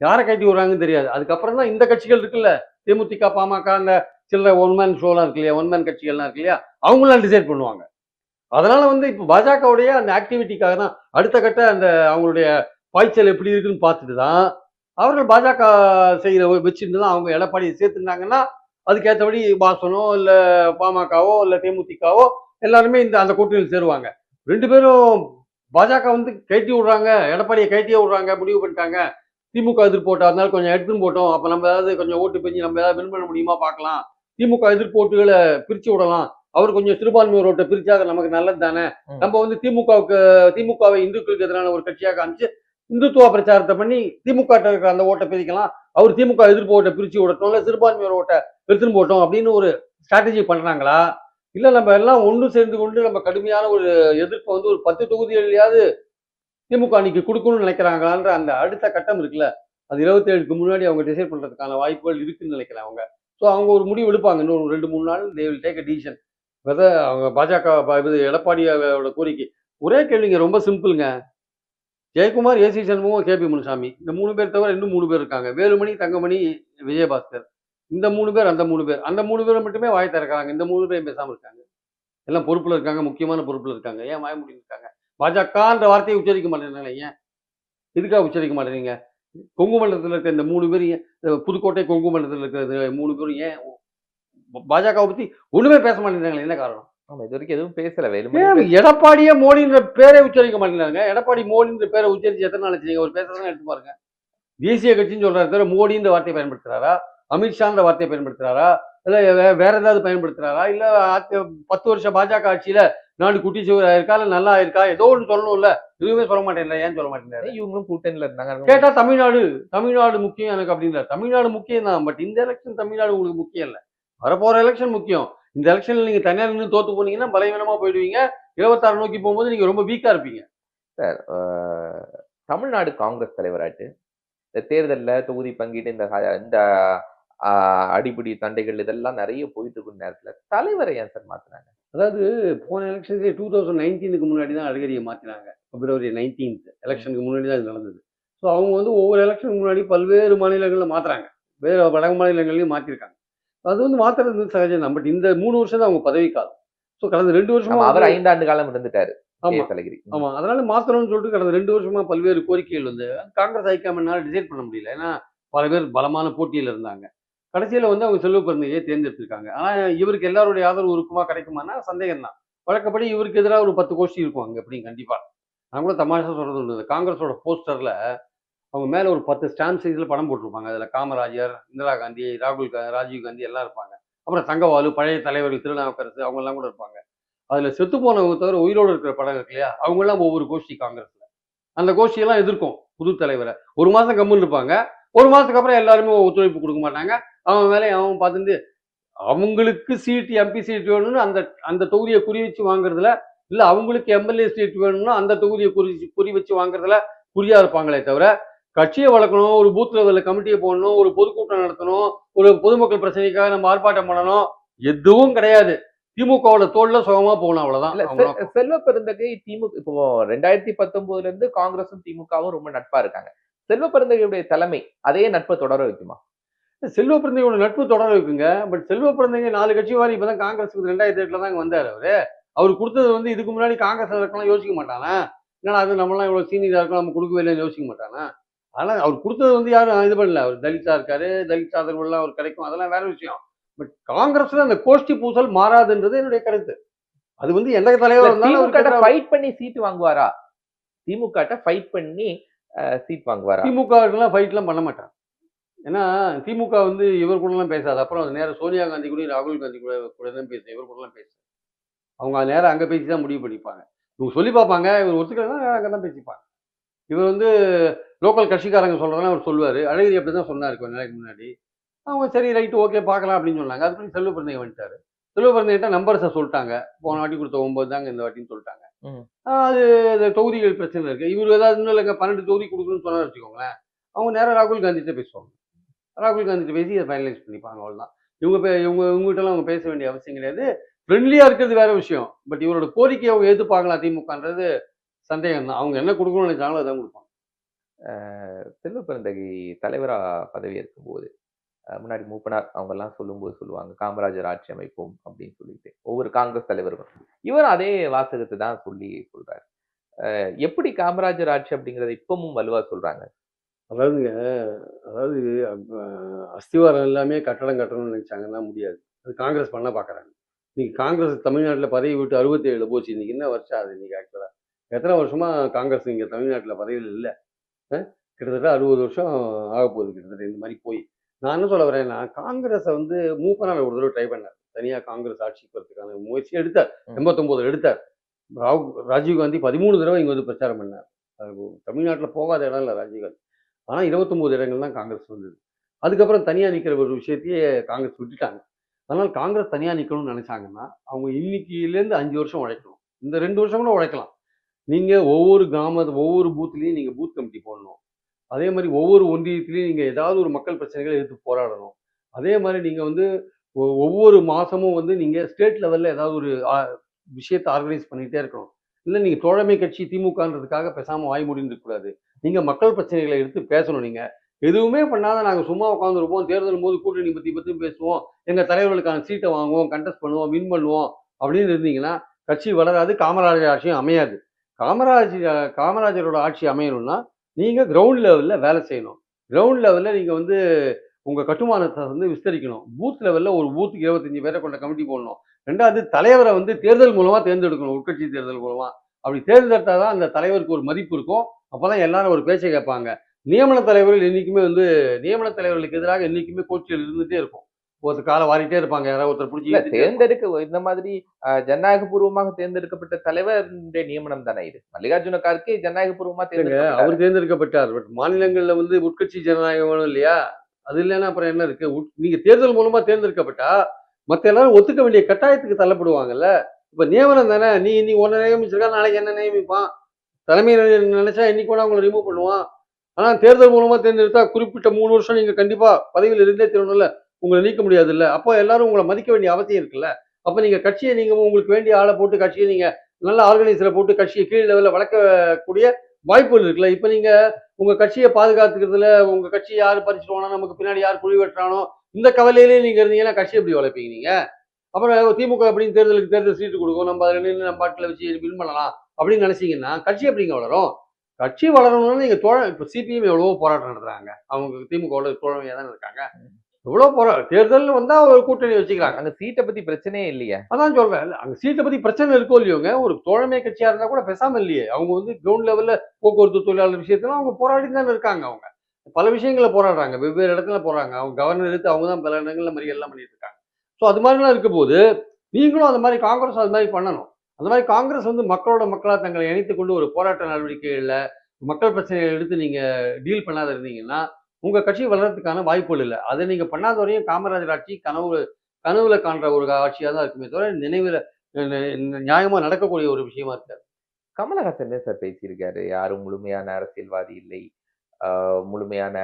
யாரை கட்டி விடுறாங்கன்னு தெரியாது. அதுக்கப்புறம் தான் இந்த கட்சிகள் இருக்குல்ல. தேமுதிக பாமக அந்த சில ஒன் மேன் ஷோலாம் இருக்கு இல்லையா? ஒன் மேன் கட்சிகள்லாம் இருக்கு இல்லையா? அவங்களாம் டிசைட் பண்ணுவாங்க. அதனால வந்து இப்போ பாஜகவுடைய அந்த ஆக்டிவிட்டிக்காக தான் அடுத்த கட்ட அந்த அவங்களுடைய பாய்ச்சல் எப்படி இருக்குன்னு பார்த்துட்டு தான் அவர்கள் பாஜக செய்கிற வச்சுருந்து தான் அவங்க எடப்பாடியை சேர்த்துருந்தாங்கன்னா அதுக்கேற்றபடி பாசனோ இல்லை பாமகவோ இல்லை தேமுதிகவோ எல்லாருமே இந்த அந்த கூட்டணியில் சேருவாங்க. ரெண்டு பேரும் பாஜக வந்து கழட்டி விடுறாங்க. எடப்பாடியை கழட்டியே விடுறாங்க முடிவு பண்ணிட்டாங்க. திமுக எதிர்ப்பு போட்டா அதனால கொஞ்சம் எடுத்துன்னு போட்டோம். அப்போ நம்ம ஏதாவது கொஞ்சம் ஓட்டு பெஞ்சு நம்ம ஏதாவது வின் பண்ண முடியுமா பார்க்கலாம். திமுக எதிர்ப்பு ஓட்டுகளை பிரிச்சு விடலாம். அவர் கொஞ்சம் சிறுபான்மையோர் ஓட்டை பிரிச்சா அது நமக்கு நல்லது தானே. நம்ம வந்து திமுகவுக்கு திமுகவை இந்துக்களுக்கு எதிரான ஒரு கட்சியாக காமிச்சு இந்துத்துவ பிரச்சாரத்தை பண்ணி திமுக அந்த ஓட்டை பிரிக்கலாம். அவர் திமுக எதிர்ப்பு ஓட்டை பிரிச்சு விடட்டும் இல்லை சிறுபான்மையோர் ஓட்டை எடுத்துன்னு போட்டோம் அப்படின்னு ஒரு ஸ்ட்ராட்டஜி பண்றாங்களா? இல்ல நம்ம எல்லாம் ஒன்று சேர்ந்து கொண்டு நம்ம கடுமையான ஒரு எதிர்ப்பை வந்து ஒரு பத்து தொகுதிகளையாவது திமுக அன்னைக்கு கொடுக்கணும்னு நினைக்கிறாங்களான்ற அந்த அடுத்த கட்டம் இருக்குல்ல அது இருபத்தேழுக்கு முன்னாடி அவங்க டிசைட் பண்றதுக்கான வாய்ப்புகள் இருக்குன்னு நினைக்கிறேன் அவங்க. ஸோ அவங்க ஒரு முடிவு எடுப்பாங்க இன்னொரு ரெண்டு மூணு நாள் they will take a decision with அவங்க பாஜக இது எடப்பாடியோட கோரிக்கை. ஒரே கேள்விங்க ரொம்ப சிம்பிளுங்க. Jayakumar AC Shanmugam KP Munusamy. இந்த மூணு பேர் தவிர இன்னும் மூணு பேர் இருக்காங்க. வேலுமணி தங்கமணி விஜயபாஸ்கர். இந்த மூணு பேர் அந்த மூணு பேர். அந்த மூணு பேரும் மட்டுமே வாய் திறக்கிறாங்க. இந்த மூணு பேரும் பேசாமல் இருக்காங்க. எல்லாம் பொறுப்புல இருக்காங்க முக்கியமான பொறுப்புல இருக்காங்க. ஏன் வாய முடியும் இருக்காங்க? பாஜகன்ற வார்த்தையை உச்சரிக்க மாட்டேங்கிறாங்க ஏன்? எதுக்காக உச்சரிக்க மாட்டேறீங்க கொங்கு மண்டலத்தில் இருக்க இந்த மூணு பேர் புதுக்கோட்டை கொங்கு மண்டலத்தில் இருக்கிற மூணு பேரும் ஏன் பாஜகவை பத்தி ஒண்ணுமே பேச மாட்டேங்கிறாங்களே என்ன காரணம்? ஆமா இது வரைக்கும் எதுவும் பேசல வேலுமணி எடப்பாடியே மோடின்ற பேரே உச்சரிக்க மாட்டேங்கிறாங்க? எடப்பாடி மோடின்ற பேரை உச்சரிச்சு எத்தனை நாள் வச்சுங்க ஒரு பேசுறதுனா எடுத்து பாருங்க. தேசிய கட்சின்னு சொல்றாரு தவிர மோடின்ற வார்த்தையை பயன்படுத்துறாரா? அமித்ஷான்ற வார்த்தையை பயன்படுத்துறாரா? வேற ஏதாவது பயன்படுத்துறாரா? இல்ல பத்து வருஷம் பாஜக ஆட்சியில நாடு குட்டி சுவர் ஆயிருக்கா இல்ல நல்லா இருக்கா? ஏதோ ஒன்று சொல்லணும்ல. எதுவுமே சொல்ல மாட்டேன் ஏன் சொல்ல மாட்டேன் இவங்களும் கூட்டணியில இருந்தாங்க. கேட்டா தமிழ்நாடு தமிழ்நாடு முக்கியம் எனக்கு அப்படின்ற தமிழ்நாடு முக்கியம் தான் பட் இந்த எலெக்ஷன் தமிழ்நாடு உங்களுக்கு முக்கியம் இல்ல. வரப்போற எலெக்ஷன் முக்கியம். இந்த எலெக்ஷன்ல நீங்க தனியார் நின்று தோத்து போனீங்கன்னா பலவீனமா போயிடுவீங்க. இருபத்தாறு நோக்கி போகும்போது நீங்க ரொம்ப வீக்கா இருப்பீங்க. ஆஹ் தமிழ்நாடு காங்கிரஸ் தலைவராட்டு இந்த தேர்தல்ல தொகுதி பங்கீடு இந்த இந்த ஆஹ் அடிபிடி தண்டைகள் இதெல்லாம் நிறைய போயிட்டு இருக்கும் நேரத்துல தலைவரை ஏன் சார் மாத்துனாங்க? அதாவது போன எலெக்ஷன்ஸே டூ தௌசண்ட் நைன்டீனுக்கு முன்னாடி தான் அழகிரியை மாற்றினாங்க பிப்ரவரி நைன்டீன்த் எலெக்ஷனுக்கு முன்னாடி தான் இது நடந்தது. ஸோ அவங்க வந்து ஒவ்வொரு எலெக்ஷனுக்கு முன்னாடி பல்வேறு மாநிலங்களில் மாற்றுறாங்க வேறு வட மாநிலங்கள்லையும் மாற்றிருக்காங்க அது வந்து மாற்றுறது சகஜம் தான். பட் இந்த மூணு வருஷம் தான் அவங்க பதவி காலம். ஸோ கடந்த ரெண்டு வருஷமா அவர் ஐந்தாண்டு காலம் இருந்துட்டாரு ஆமா. அதனால மாத்தணும்னு சொல்லிட்டு கடந்த ரெண்டு வருஷமா பல்வேறு கோரிக்கைகள் வந்து காங்கிரஸ் ஹைகமாண்டால டிசைட் பண்ண முடியல. ஏன்னா பல பேர் பலமான போட்டியில் இருந்தாங்க. கடைசியில் வந்து அவங்க செல்வ பெருந்தையை தேர்ந்தெடுத்திருக்காங்க. ஆனால் இவருக்கு எல்லாருடைய ஆதரவு இருக்குமா கிடைக்குமானா சந்தேகம் தான் வழக்கப்படி இவருக்கு எதிராக ஒரு பத்து கோஷ்டி இருக்கும் அங்கே எப்படியும் கண்டிப்பாக நான் கூட தமாஷா சொல்றது உண்டு. காங்கிரஸோட போஸ்டர்ல அவங்க மேலே ஒரு பத்து ஸ்டாம்ப் சைஸில் படம் போட்டிருப்பாங்க. அதில் காமராஜர் இந்திரா காந்தி ராகுல் கா ராஜீவ் காந்தி எல்லாம் இருப்பாங்க. அப்புறம் தங்கவாலு பழைய தலைவர்கள் திருநாவுக்கரசு அவங்கெல்லாம் கூட இருப்பாங்க. அதில் செத்து போனவங்க தவிர உயிரோடு இருக்கிற படம் இருக்கு இல்லையா? அவங்கெல்லாம் ஒவ்வொரு கோஷ்டி காங்கிரஸில். அந்த கோஷ்டியெல்லாம் எதிர்க்கும் புது தலைவரை. ஒரு மாதம் கம்முன்னு இருப்பாங்க. ஒரு மாதத்துக்கு அப்புறம் எல்லாருமே ஒத்துழைப்பு கொடுக்க மாட்டாங்க. அவன் வேலையை அவன் பார்த்துட்டு அவங்களுக்கு சீட் எம்பி சீட் வேணும்னு அந்த அந்த தொகுதியை குறி வச்சு வாங்குறதுல இல்ல அவங்களுக்கு எம்எல்ஏ சீட் வேணும்னா அந்த தொகுதியை குறி குறி வச்சு வாங்குறதுல குறியா இருப்பாங்களே தவிர கட்சியை வளர்க்கணும் ஒரு பூத் லெவலில் கமிட்டியை போடணும் ஒரு பொதுக்கூட்டம் நடத்தணும் ஒரு பொதுமக்கள் பிரச்சனைக்காக நம்ம ஆர்ப்பாட்டம் பண்ணணும் எதுவும் கிடையாது. திமுகவோட தோல்ல சுகமா போகணும் அவ்வளவுதான். செல்வ பெருந்தகை திமுக இப்போ ரெண்டாயிரத்தி பத்தொன்பதுல இருந்து காங்கிரஸும் திமுகவும் ரொம்ப நட்பா இருக்காங்க. செல்வ பெருந்தகையுடைய தலைமை அதே நட்பை தொடர வைக்குமா? செல்வ பிறந்தகையோட நட்பு தொடர இருக்குங்க பட் செல்வ பிறந்தகை நாலு கட்சி வாரி இப்பதான் காங்கிரஸுக்கு ரெண்டாயிரத்தி எட்டுல தான் வந்தாரு அவரு. அவர் கொடுத்தது வந்து இதுக்கு முன்னாடி காங்கிரஸ் இருக்கலாம் யோசிக்க மாட்டானா? ஏன்னா அது நம்மளாம் இவ்வளவு சீனியரா இருக்கும் நம்ம கொடுக்கவே இல்லைன்னு யோசிக்க மாட்டானா? ஆனா அவர் கொடுத்தது வந்து யாரும் இது பண்ணல. அவர் தலித்தா இருக்காரு தலித் ஆதரவுலாம் அவர் கிடைக்கும். அதெல்லாம் வேற விஷயம். பட் காங்கிரஸ்ல அந்த கோஷ்டி பூசல் மாறாதுன்றது என்னுடைய கருத்து. அது வந்து எந்த தலைவர் இருந்தாலும் ஃபைட் பண்ணி சீட் வாங்குவாரா? திமுக ஃபைட் பண்ணி சீட் வாங்குவாரா? திமுக ஃபைட்லாம் பண்ண மாட்டாங்க ஏன்னா திமுக வந்து இவர் கூடலாம் பேசாது. அப்புறம் அது நேரம் சோனியா காந்தி கூட ராகுல் காந்தி கூட கூட தான் பேசும் இவர் கூடலாம் பேச அவங்க நேரம் அங்கே பேசி தான் முடிவு பண்ணிப்பாங்க. இவங்க சொல்லி பார்ப்பாங்க. இவர் ஒத்துக்கலாம் அங்கே தான் பேசிப்பாங்க. இவர் வந்து லோக்கல் கட்சிக்காரங்க சொல்கிறதெல்லாம் அவர் சொல்லுவார். அழகிரி அப்படி தான் சொன்னார் கொஞ்ச நாளைக்கு முன்னாடி. அவங்க சரி ரைட்டு ஓகே பார்க்கலாம் அப்படின்னு சொன்னாங்க. அதுக்கு செல்வ பிறந்தைய வந்துட்டாரு. செல்வ பிறந்தையிட்ட நம்பர்ஸை சொல்லிட்டாங்க. போன வாட்டி கொடுத்த ஒன்பது தாங்க இந்த வாட்டின்னு சொல்லிட்டாங்க. அது அது தொகுதிகள் பிரச்சனை இருக்கு. இவர் ஏதாவது இன்னும் இல்லைங்க பன்னெண்டு தொகுதி கொடுக்கணும்னு சொன்னா வச்சுக்கோங்களேன். அவங்க நேரா ராகுல் காந்திகிட்ட பேசுவாங்க. ராகுல் காந்திகிட்ட பேசி இதை ஃபைனலைஸ் பண்ணிப்பாங்க அவ்வளோதான் இவங்க பே இவங்க இவங்ககிட்டலாம் அவங்க பேச வேண்டிய அவசியம் கிடையாது. ஃப்ரெண்ட்லியாக இருக்கிறது வேற விஷயம். பட் இவரோட கோரிக்கையை அவங்க ஏற்றுப்பாங்களா திமுகன்றது சந்தேகம் தான் அவங்க என்ன கொடுக்கணும்னு நினைச்சாங்களோ அதான் கொடுப்பாங்க. செல்வ பிறந்தகி தலைவராக பதவி இருக்கும்போது முன்னாடி மூப்பனார் அவங்கெல்லாம் சொல்லும்போது சொல்லுவாங்க காமராஜர் ஆட்சி அமைப்போம் அப்படின்னு சொல்லிட்டு. ஒவ்வொரு காங்கிரஸ் தலைவரும். இவர் அதே வாசகத்தை தான் சொல்லி சொல்றாரு. எப்படி காமராஜர் ஆட்சி அப்படிங்கிறத இப்பவும் வலுவா சொல்றாங்க? அதாவதுங்க அதாவது அஸ்திவாரம் எல்லாமே கட்டடம் கட்டணும்னு நினைச்சாங்கன்னா முடியாது. அது காங்கிரஸ் பண்ண பார்க்குறாங்க இன்னைக்கு காங்கிரஸ் தமிழ்நாட்டில் பதவி விட்டு அறுபத்தி ஏழுல போச்சு. இன்னைக்கு என்ன வருஷம் அது இன்னைக்கு ஆக்சுவலாக எத்தனை வருஷமா காங்கிரஸ் இங்கே தமிழ்நாட்டில் பதவியில் இல்லை? கிட்டத்தட்ட அறுபது வருஷம் ஆக போகுது கிட்டத்தட்ட இந்த மாதிரி போய். நான் என்ன சொல்ல வரேன்னா காங்கிரஸை வந்து மூப்பனார் ஒரு தடவை ட்ரை பண்ணார். தனியாக காங்கிரஸ் ஆட்சிக்கு வரதுக்கான முயற்சி எடுத்தார். எண்பத்தொம்போது எடுத்தார். ராவ் ராஜீவ் காந்தி பதிமூணு தடவை இங்கே வந்து பிரச்சாரம் பண்ணார். அது தமிழ்நாட்டில் போகாத இடம் இல்லை ராஜீவ் காந்தி. ஆனால் இருபத்தொம்போது இடங்கள் தான் காங்கிரஸ் வந்தது. அதுக்கப்புறம் தனியாக நிற்கிற ஒரு விஷயத்தையே காங்கிரஸ் விட்டுட்டாங்க. அதனால் காங்கிரஸ் தனியாக நிற்கணும்னு நினச்சாங்கன்னா அவங்க இன்னைக்கிலேருந்து அஞ்சு வருஷம் உழைக்கணும். இந்த ரெண்டு வருஷம் கூட உழைக்கலாம். நீங்கள் ஒவ்வொரு கிராம ஒவ்வொரு பூத்லேயும் நீங்கள் பூத் கமிட்டி போடணும். அதே மாதிரி ஒவ்வொரு ஒன்றியத்திலையும் நீங்கள் ஏதாவது ஒரு மக்கள் பிரச்சனைகளை எடுத்து போராடணும். அதே மாதிரி நீங்கள் வந்து ஒ- ஒவ்வொரு மாதமும் வந்து நீங்கள் ஸ்டேட் லெவலில் ஏதாவது ஒரு விஷயத்தை ஆர்கனைஸ் பண்ணிகிட்டே இருக்கணும். இல்லை நீங்கள் தோழமை கட்சி திமுகன்றதுக்காக பேசாமல் வாய் முடிந்துக்கூடாது இருக்கக்கூடாது நீங்கள் மக்கள் பிரச்சனைகளை எடுத்து பேசணும் நீங்கள் எதுவுமே பண்ணாத நாங்கள் சும்மா உட்காந்துருப்போம் தேர்தல் போது கூட்டணி பற்றி பற்றி பேசுவோம். எங்கள் தலைவர்களுக்கான சீட்டை வாங்குவோம் கண்டெஸ்ட் பண்ணுவோம் வின் பண்ணுவோம் அப்படின்னு இருந்தீங்கன்னா கட்சி வளராது காமராஜர் ஆட்சியும் அமையாது. காமராஜர் காமராஜரோட ஆட்சி அமையணும்னா நீங்கள் கிரவுண்ட் லெவலில் வேலை செய்யணும். கிரவுண்ட் லெவலில் நீங்கள் வந்து உங்கள் கட்டுமானத்தை வந்து விஸ்தரிக்கணும். பூத் லெவலில் ஒரு பூத்துக்கு இருபத்தஞ்சு பேரை கொண்ட கமிட்டி போடணும். ரெண்டாவது தலைவரை வந்து தேர்தல் மூலமாக தேர்ந்தெடுக்கணும் உட்கட்சி தேர்தல் மூலமாக அப்படி தேர்ந்தெடுத்தால் தான் அந்த தலைவருக்கு ஒரு மதிப்பு இருக்கும். அப்போ தான் எல்லாரும் ஒரு பேச்சை கேட்பாங்க. நியமன தலைவர்கள் என்னைக்குமே வந்து நியமன தலைவர்களுக்கு எதிராக என்னைக்குமே கோச்சிகள் இருந்துட்டே இருக்கும். ஒருத்தர் காலை வாரிட்டே இருப்பாங்க. யாராவது ஒருத்தர் பிடிச்சி. தேர்ந்தெடுக்க இந்த மாதிரி அஹ், ஜனநாயகபூர்வமாக தேர்ந்தெடுக்கப்பட்ட தலைவருடைய நியமனம் தானே இது? மல்லிகார்ஜுன கார்கே ஜனநாயகபூர்வமா இல்லைங்க, தேர்ந்தெடுக்கப்பட்டார். அவர் தேர்ந்தெடுக்கப்பட்டார். பட் மாநிலங்கள்ல வந்து உட்கட்சி ஜனநாயகம் வேணும் இல்லையா? அது இல்லைன்னா அப்புறம் என்ன இருக்கு? நீங்க தேர்தல் மூலமா தேர்ந்தெடுக்கப்பட்டா மத்த எல்லாரும் ஒத்துக்க வேண்டிய கட்டாயத்துக்கு தள்ளப்படுவாங்கல்ல? இப்ப நியமனம் தானே? நீ நீ உன்னை நியமிச்சிருக்கா? நாளைக்கு என்ன நியமிப்பான். தலைமை நினைச்சா இன்னைக்கு கூட அவங்களை ரிமூவ் பண்ணுவான். ஆனா தேர்தல் மூலமா தேர்ந்தெடுத்தா குறிப்பிட்ட மூணு வருஷம் நீங்க கண்டிப்பா பதவியில் இருந்தே தீரணும்ல. உங்களை நீக்க முடியாது இல்ல அப்போ எல்லாரும் உங்களை மதிக்க வேண்டிய அவசியம் இருக்குல்ல. அப்ப நீங்க கட்சியை நீங்கள் உங்களுக்கு வேண்டிய ஆளை போட்டு கட்சியை நீங்க நல்ல ஆர்கனைசரை போட்டு கட்சியை கீழ் லெவலில் வளர்க்கக்கூடிய வாய்ப்புகள் இருக்குல்ல. இப்போ நீங்கள் உங்கள் கட்சியை பாதுகாத்துக்கிறதுல உங்கள் கட்சியை யார் பறிச்சுட்டு நமக்கு பின்னாடி யார் குழி வெட்டுறானோ? இந்த கவலையிலே நீங்க இருந்தீங்கன்னா கட்சி எப்படி வளர்ப்பீங்க நீங்க? அப்புறம் திமுக அப்படின்னு தேர்தலுக்கு தேர்தல் சீட்டு கொடுக்கும் நம்ம அதில் நின்று நம்ம பாட்டில் வச்சு வின் பண்ணலாம் அப்படின்னு நினைச்சீங்கன்னா கட்சி எப்படிங்க வளரும்? கட்சி வளரணும்னு நீங்க தோழ இப்போ சிபிஎம் எவ்வளவோ போராட்டம் நடத்துறாங்க. அவங்க திமுகவோட தோழமையா தான் இருக்காங்க. எவ்வளோ போரா தேர்தல் வந்தா ஒரு கூட்டணி வச்சுக்கிறாங்க. அங்க சீட்டை பத்தி பிரச்சனையே இல்லையா. அதான் சொல்றேன். இல்ல, அங்க சீட்டை பத்தி பிரச்சனை இருக்கோ இல்லையோங்க ஒரு தோழமை கட்சியா இருந்தா கூட பேசாம இல்லையே. அவங்க வந்து கிரவுண்ட் லெவல்ல போக்குவரத்து தொழிலாளர் விஷயத்துல அவங்க போராடி தானே இருக்காங்க அவங்க. பல விஷயங்களை போராடுறாங்க. வெவ்வேறு இடத்துல போறாங்க. அவங்க கவர்னர் எடுத்து அவங்க தான் பல இடங்கள்ல எல்லாம் பண்ணிட்டு இருக்காங்க. ஸோ அது மாதிரிலாம் இருக்கும்போது நீங்களும் அந்த மாதிரி காங்கிரஸ் அது மாதிரி பண்ணணும். அந்த மாதிரி காங்கிரஸ் வந்து மக்களோட மக்களாக தங்களை இணைத்து கொண்டு ஒரு போராட்ட நடவடிக்கைகளில் மக்கள் பிரச்சனைகளை எடுத்து நீங்கள் டீல் பண்ணாத இருந்தீங்கன்னா உங்கள் கட்சி வளர்றதுக்கான வாய்ப்புகள் இல்லை. அதை நீங்கள் பண்ணாத வரையும் காமராஜர் ஆட்சி கனவு கனவுல காண்ற ஒரு ஆட்சியாக தான் இருக்குமே தவிர நினைவில் நியாயமாக நடக்கக்கூடிய ஒரு விஷயமா இருக்காது. கமலஹாசன் சார் பேசியிருக்காரு? யாரும் முழுமையான அரசியல்வாதி இல்லை. முழுமையான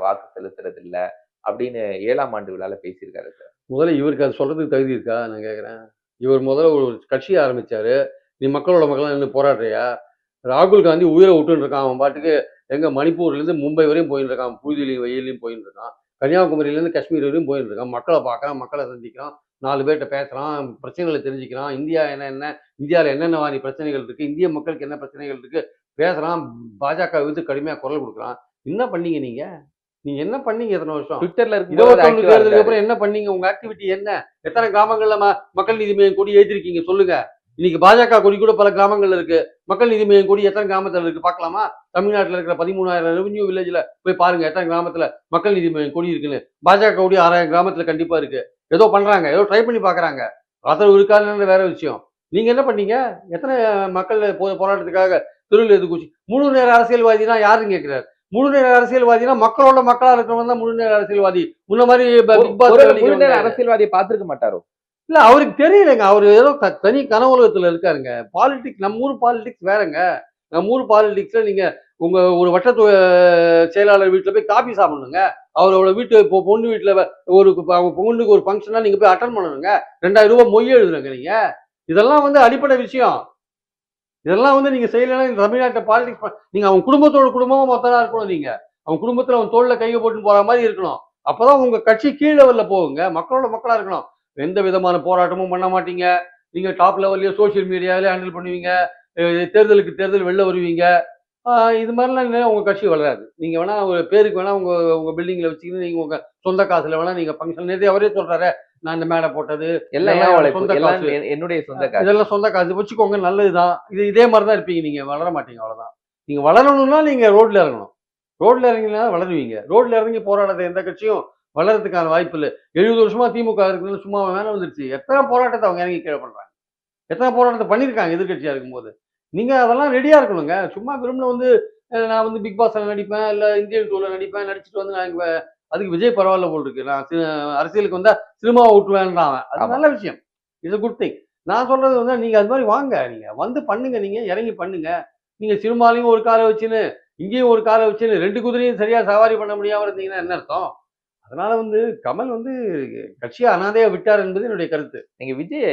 வாக்கு செலுத்துறது இல்லை அப்படின்னு ஏழாம் ஆண்டு விழாவில் பேசியிருக்காரு சார். முதல்ல இவருக்கு அது சொல்றதுக்கு தகுதி இருக்கா? நான் கேட்குறேன் இவர் முதல்ல ஒரு கட்சியை ஆரம்பிச்சாரு. நீ மக்களோட மக்களாக நின்று போராடுறியா? ராகுல் காந்தி உயிரை விட்டுன்னு இருக்கான். அவன் பாட்டுக்கு எங்க மணிப்பூர்லேருந்து மும்பை வரையும் போயின்னு இருக்கான். புதுதில்லி வெயிலையும் போயின்னு இருக்கான். கன்னியாகுமரியிலேருந்து காஷ்மீர் வரையும் போயின்னு இருக்கான். மக்களை பார்க்குறான் மக்களை சந்திக்கிறான். நாலு பேர்கிட்ட பேசுறான் பிரச்சனைகளை தெரிஞ்சுக்கிறான் இந்தியா என்ன என்ன இந்தியாவில் என்னென்ன மாதிரி பிரச்சனைகள் இருக்கு இந்திய மக்களுக்கு என்ன பிரச்சனைகள் இருக்கு பேசுறான் பாஜக வித்து கடுமையாக குரல் கொடுக்குறான். என்ன பண்ணீங்க நீங்க? நீங்க என்ன பண்ணீங்க எத்தனை வருஷம்? ட்விட்டர்ல இருபத்தொன்னு தேர்தலுக்கு இருந்தாரு. அப்புறம் என்ன பண்ணீங்க? உங்க ஆக்டிவிட்டி என்ன? எத்தனை கிராமங்கள்ல ம- மக்கள் நீதி மையம் கொடி ஏற்றிருக்கீங்க சொல்லுங்க. இன்னைக்கு பாஜக கொடி கூட பல கிராமங்கள்ல இருக்கு. மக்கள் நீதி மையம் கொடி எத்தனை கிராமத்துல இருக்கு பார்க்கலாமா? தமிழ்நாட்டுல இருக்கிற பதிமூணாயிரம் ரெவன்யூ வில்லேஜ்ல போய் பாருங்க எத்தனை கிராமத்துல மக்கள் நீதி மையம் கொடி இருக்குன்னு. பாஜக கொடி ஆறாயிரம் கிராமத்துல கண்டிப்பா இருக்கு. ஏதோ பண்றாங்க ஏதோ ட்ரை பண்ணி பாக்குறாங்க. ஆதரவு இருக்கான்னு வேற விஷயம். நீங்க என்ன பண்ணீங்க? எத்தனை மக்கள் போ- போராட்டத்துக்காக திருவில் எதுக்குச்சு முழு நேர அரசியல்வாதினா யாருன்னு கேட்கிறாரு முழு நேர அரசியல்வாதினா மக்களோட மக்களா இருக்கிறவங்க தான் முழு நேர அரசியல்வாதி. முன்ன மாதிரி பிக் பாஸ் முழு நேர வந்து- அரசியல்வாதியை பார்த்திருக்க மாட்டாரோ? இல்ல அவருக்கு தெரியலங்க. அவர் ஏதோ தனி கனவுலகத்துல இருக்காருங்க. பாலிடிக்ஸ் நம்ம ஊர் பாலிடிக்ஸ் வேறங்க. நம்ம ஊர் பாலிடிக்ஸ்ல நீங்க உங்க ஒரு வட்டத்து செயலாளர் வீட்டுல போய் காபி சாப்பிடணுங்க. அவரோட வீட்டு இப்போ பொண்ணு வீட்டில் ஒரு அவங்க பொண்ணுக்கு ஒரு ஃபங்க்ஷனாக நீங்கள் போய் அட்டன் பண்ணணுங்க. ரெண்டாயிரம் ரூபாய் மொய் எழுதுறங்க நீங்கள் இதெல்லாம் வந்து அடிப்படை விஷயம். இதெல்லாம் வந்து நீங்கள் செய்யலைன்னா இந்த தமிழ்நாட்டை பாலிடிக்ஸ் நீங்கள் அவங்க குடும்பத்தோட குடும்பமாக மொத்தமாக இருக்கணும் நீங்கள் அவங்க குடும்பத்தில் அவன் தோளில் கையை போட்டு போகிற மாதிரி இருக்கணும். அப்பதான் உங்கள் கட்சி கீழ் லெவலில் போகுங்க. மக்களோட மக்களாக இருக்கணும். எந்த விதமான போராட்டமும் பண்ண மாட்டீங்க. நீங்கள் டாப் லெவல்லையோ சோஷியல் மீடியாவிலே ஹேண்டில் பண்ணுவீங்க. தேர்தலுக்கு தேர்தல் வெளில வருவீங்க. இது மாதிரிலாம் இல்லை உங்க கட்சி வளராது. நீங்க வேணா ஒரு பேருக்கு வேணா உங்க உங்க பில்டிங்ல வச்சுக்கிட்டு நீங்க உங்க சொந்த காசுல வேணா நீங்க ஃபங்க்ஷன் நேரத்தை அவரே சொல்றாரு நான் இந்த மேடை போட்டது எல்லாம் சொந்த காசு. என்- என்னுடைய சொந்த காசு. இதெல்லாம் சொந்த காசு. வச்சுக்கோங்க நல்லதுதான். இது இதே மாதிரி தான் இருப்பீங்க. நீங்க வளர மாட்டீங்க அவ்வளவுதான். நீங்க வளரணும்னா நீங்க ரோட்ல இறங்கணும். ரோட்ல இறங்கினா வளருவீங்க. ரோட்ல இறங்கி போராடாத எந்த கட்சியும் வளர்றதுக்கான வாய்ப்பு இல்லை. எழுபது வருஷமா திமுக இருக்குன்னு சும்மா மேல வந்துருச்சு. எத்தனை போராட்டத்தை அவங்க இறங்கி கீழே பண்றாங்க? எத்தனை போராட்டத்தை பண்ணியிருக்காங்க எதிர்கட்சியா இருக்கும்போது? நீங்க அதெல்லாம் ரெடியா இருக்கணுங்க. சும்மா விரும்பின வந்து நான் வந்து பிக் பாஸ்ல நடிப்பேன் இல்ல இந்தியன் டூல நடிப்பேன் நடிச்சுட்டு வந்து நான் அதுக்கு விஜய் பரவாயில்ல போல் இருக்கு. நான் அரசியலுக்கு வந்தா சினிமாவை விட்டுவேன்றான். அது. நல்ல விஷயம். இட்ஸ் குட் திங் நான் சொல்றது வந்து நீங்க அது மாதிரி வாங்க. நீங்க வந்து பண்ணுங்க நீங்க இறங்கி பண்ணுங்க. நீங்க சினிமாலையும் ஒரு காரை வச்சுன்னு இங்கேயும் ஒரு காரை வச்சுன்னு ரெண்டு குதிரையும் சரியா சவாரி பண்ண முடியாம இருந்தீங்கன்னா என்ன அர்த்தம்? அதனால வந்து கமல் வந்து கட்சியை அனாதையா விட்டார் என்பது என்னுடைய கருத்து. நீங்க விஜய்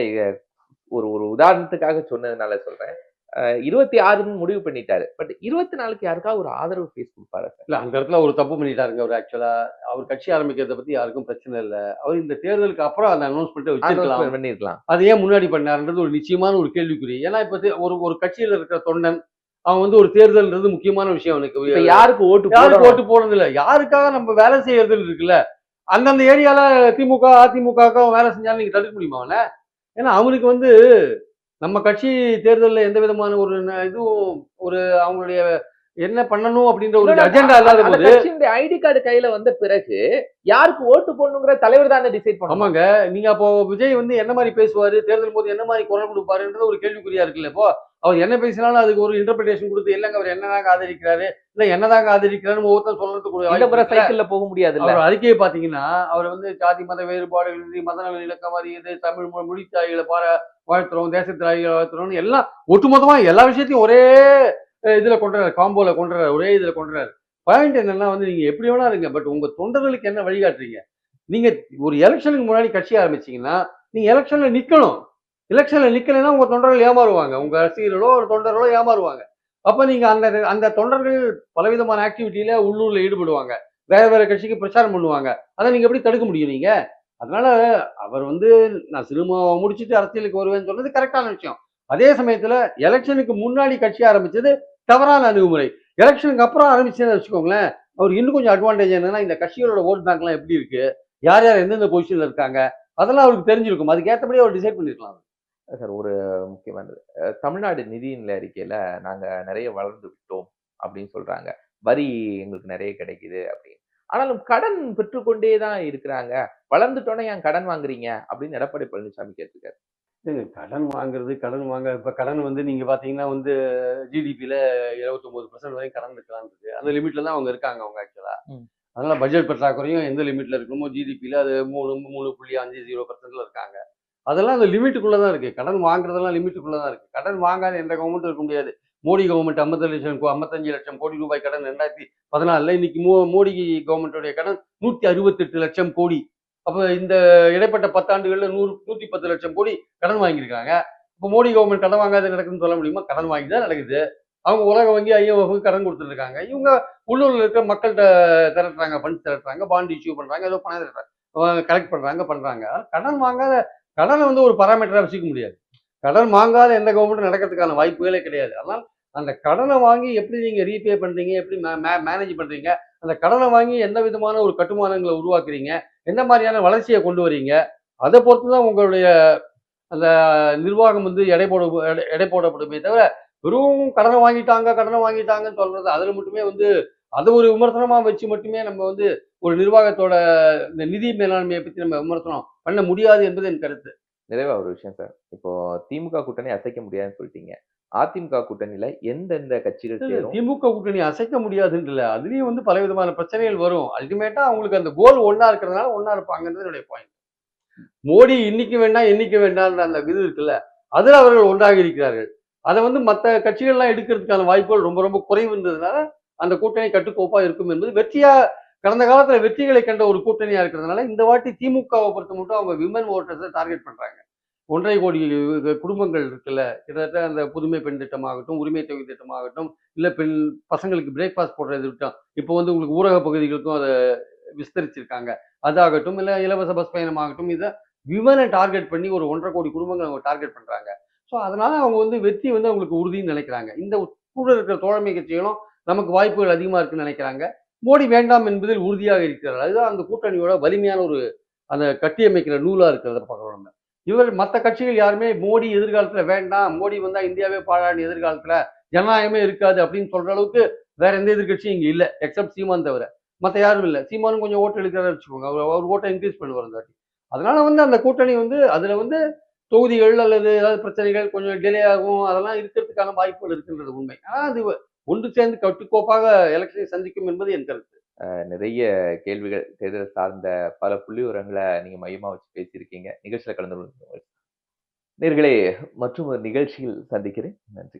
ஒரு ஒரு உதாரணத்துக்காக சொன்னதுனால சொல்றேன். அஹ், இருபத்தி ஆறுன்னு முடிவு பண்ணிட்டாரு. பட் இருபத்தி நாலுக்கு யாருக்காவது ஒரு ஆதரவு ஃபேஸ் கொடுப்பாரு இல்ல அந்த இடத்துல ஒரு தப்பு பண்ணிட்டாருங்க அவர் ஆக்சுவலா அவர் கட்சி ஆரம்பிக்கிறத பத்தி யாருக்கும் பிரச்சனை இல்லை. அவர் இந்த தேர்தலுக்கு அப்புறம் அந்த அனௌன்ஸ்மெண்ட்டை வச்சிருக்கலாம். பண்ணிருக்கலாம் அதை ஏன் முன்னாடி பண்ணாருன்றது ஒரு நிச்சயமான ஒரு கேள்விக்குறி. ஏன்னா இப்ப ஒரு ஒரு கட்சியில இருக்கிற தொண்டன் அவன் வந்து ஒரு தேர்தல்ன்றது முக்கியமான விஷயம் அவனுக்கு. யாருக்கு ஓட்டு யாருக்கு? ஓட்டு போடுறது இல்ல யாருக்காக நம்ம வேலை செய்யறதுன்னு இருக்குல்ல. அந்தந்த ஏரியால திமுக அதிமுக வேலை செஞ்சாலும் நீங்க தடுக்க முடியுமா அவனை? ஏன்னா அவனுக்கு வந்து நம்ம கட்சி தேர்தலில் எந்த விதமான ஒரு இதுவும் ஒரு அவங்களுடைய என்ன பண்ணணும் அப்படின்ற ஒரு அஜெண்டா இல்லாத போது ஐடி கார்டு கையில வந்த பிறகு யாருக்கு ஓட்டு போடணுங்கிற தலைவர் தானே டிசைட் பண்ணுவாங்க ஆமாங்க. நீங்க அப்போ விஜய் வந்து என்ன மாதிரி பேசுவாரு? தேர்தல் போது என்ன மாதிரி குரல் கொடுப்பாருன்றது ஒரு கேள்விக்குறியா இருக்குல்ல இப்போ? அவர் என்ன பேசினாலும் அதுக்கு ஒரு இன்டர்பிரேஷன் கொடுத்து இல்லைங்க அவர் என்னதாங்க ஆதரிக்கிறாரு இல்ல என்னதாங்க ஆதரிக்கிறாருன்னு ஒவ்வொருத்தர் சொல்றதுக்கு. சைக்கிள்ல போக முடியாது இல்ல. அவர் அறிக்கையை பாத்தீங்கன்னா அவர் வந்து ஜாதி மத வேறுபாடுகள் இன்றி மதநல இலக்கம் அறியுது தமிழ் மொழி மொழித்தாய்களை பார வாழ்த்துறோம் தேசத்திராய்களை வாழ்த்துறோம்னு எல்லாம் ஒட்டுமொத்தமா எல்லா விஷயத்தையும் ஒரே இதுல கொண்டுறாரு காம்போல கொண்டுறாரு ஒரே இதுல கொண்டுறாரு. பாயிண்ட் என்னன்னா வந்து நீங்க எப்படி வேணா இருங்க பட் உங்க தொண்டர்களுக்கு என்ன வழிகாட்டுறீங்க? நீங்க ஒரு எலெக்ஷனுக்கு முன்னாடி கட்சி ஆரம்பிச்சீங்கன்னா நீங்க எலெக்ஷன்ல நிக்கணும். எலெக்ஷனில் நிற்கலைன்னா உங்கள் தொண்டர்கள் ஏமாறுவாங்க. உங்கள் அரசியலோ ஒரு தொண்டர்களோ ஏமாறுவாங்க. அப்போ நீங்கள் அந்த அந்த தொண்டர்கள் பலவிதமான ஆக்டிவிட்டியில் உள்ளூரில் ஈடுபடுவாங்க. வேறு வேறு கட்சிக்கு பிரச்சாரம் பண்ணுவாங்க. அதை நீங்கள் எப்படி தடுக்க முடியும் நீங்கள் அதனால் அவர் வந்து நான் சினிமாவை முடிச்சுட்டு அரசியலுக்கு வருவேன்னு சொன்னது கரெக்டான விஷயம். அதே சமயத்தில் எலெக்ஷனுக்கு முன்னாடி கட்சி ஆரம்பித்தது தவறான அணுகுமுறை. எலெக்ஷனுக்கு அப்புறம் ஆரம்பிச்சதுன்னு வச்சுக்கோங்களேன் அவர் இன்னும் கொஞ்சம் அட்வான்டேஜ் என்னன்னா இந்த கட்சிகளோட ஓட் பேங்க்லாம் எப்படி இருக்குது யார் யார் எந்தெந்த பொசிஷனில் இருக்காங்க? அதெல்லாம் அவருக்கு தெரிஞ்சிருக்கும். அதுக்கேற்றபடி அவர் டிசைட் பண்ணிருக்கலாம் சார் ஒரு முக்கியமானது. தமிழ்நாடு நிதிநிலை அறிக்கையில நாங்க நிறைய வளர்ந்து விட்டோம் அப்படின்னு சொல்றாங்க. வரி எங்களுக்கு நிறைய கிடைக்குது அப்படின்னு. ஆனாலும் கடன் பெற்றுக்கொண்டே தான் இருக்கிறாங்க. வளர்ந்துட்டோன்னே ஏன் கடன் வாங்குறீங்க? அப்படின்னு எடப்பாடி பழனிசாமி கேட்டிருக்காரு. கடன் வாங்குறது கடன் வாங்க இப்ப கடன் வந்து நீங்க பாத்தீங்கன்னா வந்து ஜிடிபியில இருபத்தொன்பது பர்சன்ட் வரைக்கும் கடன் இருக்கலாம் இருக்கு. அந்த லிமிட்ல தான் அவங்க இருக்காங்க அவங்க ஆக்சுவலா ம். அதனால பட்ஜெட் பற்றாக்குறையும் எந்த லிமிட்ல இருக்குமோ ஜிடிபியில அது மூணு மூணு புள்ளி அஞ்சு ஜீரோ பர்சன்ட்ல இருக்காங்க. அதெல்லாம் அந்த லிமிட்டுக்குள்ளே தான் இருக்குது கடன் வாங்குறதெல்லாம் லிமிட்டுக்குள்ளே தான் இருக்குது கடன் வாங்காத எந்த கவர்மெண்ட்டும் இருக்க முடியாது. மோடி கவர்மெண்ட் ஐம்பது லட்சம் ஐம்பத்தஞ்சு லட்சம் கோடி ரூபாய் கடன் ரெண்டாயிரத்தி பதினாலில் இன்னைக்கு மோ மோடி கவர்மெண்ட்டுடைய கடன் நூற்றி அறுபத்தெட்டு லட்சம் கோடி. அப்போ இந்த இடைப்பட்ட பத்தாண்டுகளில் நூறு நூற்றி பத்து லட்சம் கோடி கடன் வாங்கியிருக்காங்க இப்போ மோடி கவர்மெண்ட் கடன் வாங்காத நடக்குதுன்னு சொல்ல முடியுமா? கடன் வாங்கி தான் நடக்குது. அவங்க உலக வங்கி ஐஎம்எஃப் கடன் கொடுத்துருக்காங்க இவங்க உள்ளூரில் இருக்க மக்கள்கிட்ட திரட்டுறாங்க ஃபண்ட் திரட்டுறாங்க பாண்ட் இஷ்யூ பண்ணுறாங்க ஏதோ பணம் திரட்டுறாங்க கலெக்ட் பண்ணுறாங்க பண்ணுறாங்க கடன் வாங்காத கடனை வந்து ஒரு பராமீட்டராக வச்சுக்க முடியாது. கடன் வாங்காத எந்த கவர்மெண்ட்டும் நடக்கிறதுக்கான வாய்ப்புகளே கிடையாது. அதனால் அந்த கடனை வாங்கி எப்படி நீங்கள் ரீபே பண்ணுறீங்க எப்படி மேனேஜ் பண்ணுறீங்க அந்த கடனை வாங்கி எந்த விதமான ஒரு கட்டுமானங்களை உருவாக்குறீங்க எந்த மாதிரியான வளர்ச்சியை கொண்டு வரீங்க அதை பொறுத்து தான் உங்களுடைய அந்த நிர்வாகம் வந்து எடை போட எடை- எடை போடப்படுமே தவிர வெறும் கடனை வாங்கிட்டாங்க கடனை வாங்கிட்டாங்கன்னு சொல்றது அதில் மட்டுமே வந்து அதை ஒரு விமர்சனமாக வச்சு மட்டுமே நம்ம வந்து ஒரு நிர்வாகத்தோட இந்த நிதி மேலாண்மையை பற்றி நம்ம விமர்சனம் பண்ண முடியாது என்பது என் கருத்து. நிறைவா ஒரு விஷயம் சார். இப்போ திமுக கூட்டணி அசைக்க முடியாதுன்னு சொல்லிட்டீங்க. அதிமுக கூட்டணியில எந்தெந்த கட்சிகள் திமுக கூட்டணி அசைக்க முடியாதுன்னு இல்ல அதுலயும் வந்து பல விதமான பிரச்சனைகள் வரும். அல்டிமேட்டா அவங்களுக்கு அந்த கோல் ஒண்ணா இருக்கிறதுனால ஒண்ணா இருப்பாங்கன்றது என்னுடைய பாயிண்ட் மோடி இன்னைக்கு வேண்டாம் என்னைக்கு வேண்டாம்ன்ற அந்த இது இருக்குல்ல அதுல அவர்கள் ஒன்றாக இருக்கிறார்கள். அதை வந்து மற்ற கட்சிகள்லாம் எடுக்கிறதுக்கான வாய்ப்புகள் ரொம்ப ரொம்ப குறைவுன்றதுனால அந்த கூட்டணி கட்டுக்கோப்பா இருக்கும் என்பது வெற்றியா கடந்த காலத்துல வெற்றிகளை கண்ட ஒரு கூட்டணியா இருக்கிறதுனால இந்த வாட்டி திமுகவை பொறுத்த மட்டும் அவங்க விமன் ஓட்டர்ஸை டார்கெட் பண்றாங்க. ஒன்றரை கோடி குடும்பங்கள் இருக்குல்ல கிட்டத்தட்ட அந்த புதுமை பெண் திட்டமாகட்டும் உரிமை தொகை திட்டமாகட்டும் இல்லை பெண் பசங்களுக்கு பிரேக்ஃபாஸ்ட் போடுற திட்டம். இப்போ வந்து உங்களுக்கு ஊரக பகுதிகளுக்கும் அதை விஸ்தரிச்சிருக்காங்க. அதாகட்டும் இல்லை இலவச பஸ் பயணமாகட்டும் இதை விமனை டார்கெட் பண்ணி ஒரு ஒன்றரை கோடி குடும்பங்களை அவங்க டார்கெட் பண்ணுறாங்க ஸோ அதனால அவங்க வந்து வெற்றி வந்து அவங்களுக்கு உறுதின்னு நினைக்கிறாங்க. இந்த கூட இருக்கிற தோழமை கட்சிகளும் நமக்கு வாய்ப்புகள் அதிகமாக இருக்குன்னு நினைக்கிறாங்க. மோடி வேண்டாம் என்பதில் உறுதியாக இருக்கிறார். அதுதான் அந்த கூட்டணியோட வலிமையான ஒரு அந்த கட்டியமைக்கிற நூலாக இருக்கிறத பார்க்குறோம் நம்ம. இவர் மற்ற கட்சிகள் யாருமே மோடி எதிர்காலத்தில் வேண்டாம் மோடி வந்தால் இந்தியாவே பாழான எதிர்காலத்தில் ஜனநாயகமே இருக்காது அப்படின்னு சொல்கிற அளவுக்கு வேற எந்த எதிர்கட்சியும் இங்கே இல்லை எக்ஸப்ட் சீமான் தவிர. மற்ற யாரும் இல்லை. சீமானும் கொஞ்சம் ஓட்டு எடுக்கிறாரு வச்சுக்கோங்க. அவர் அவர் ஓட்டை இன்க்ரீஸ் பண்ணுவார் அந்த அதனால வந்து அந்த கூட்டணி வந்து அதில் வந்து தொகுதிகள் அல்லது ஏதாவது பிரச்சனைகள் கொஞ்சம் டிலே ஆகும் அதெல்லாம் இருக்கிறதுக்கான வாய்ப்புகள் இருக்குன்றது உண்மை. ஆனால் அது ஒன்று சேர்ந்து கட்டுக்கோப்பாக எலெக்ஷனை சந்திக்கும் என்பது என் கருத்து. நிறைய கேள்விகள் தேர்தல் சார்ந்த பல புள்ளி உரங்களை நீங்க மையமா வச்சு பேசியிருக்கீங்க. நிகழ்ச்சியில கலந்து கொள்ளுங்க நேர்களே மற்றும் ஒரு நிகழ்ச்சியில் சந்திக்கிறேன். நன்றி.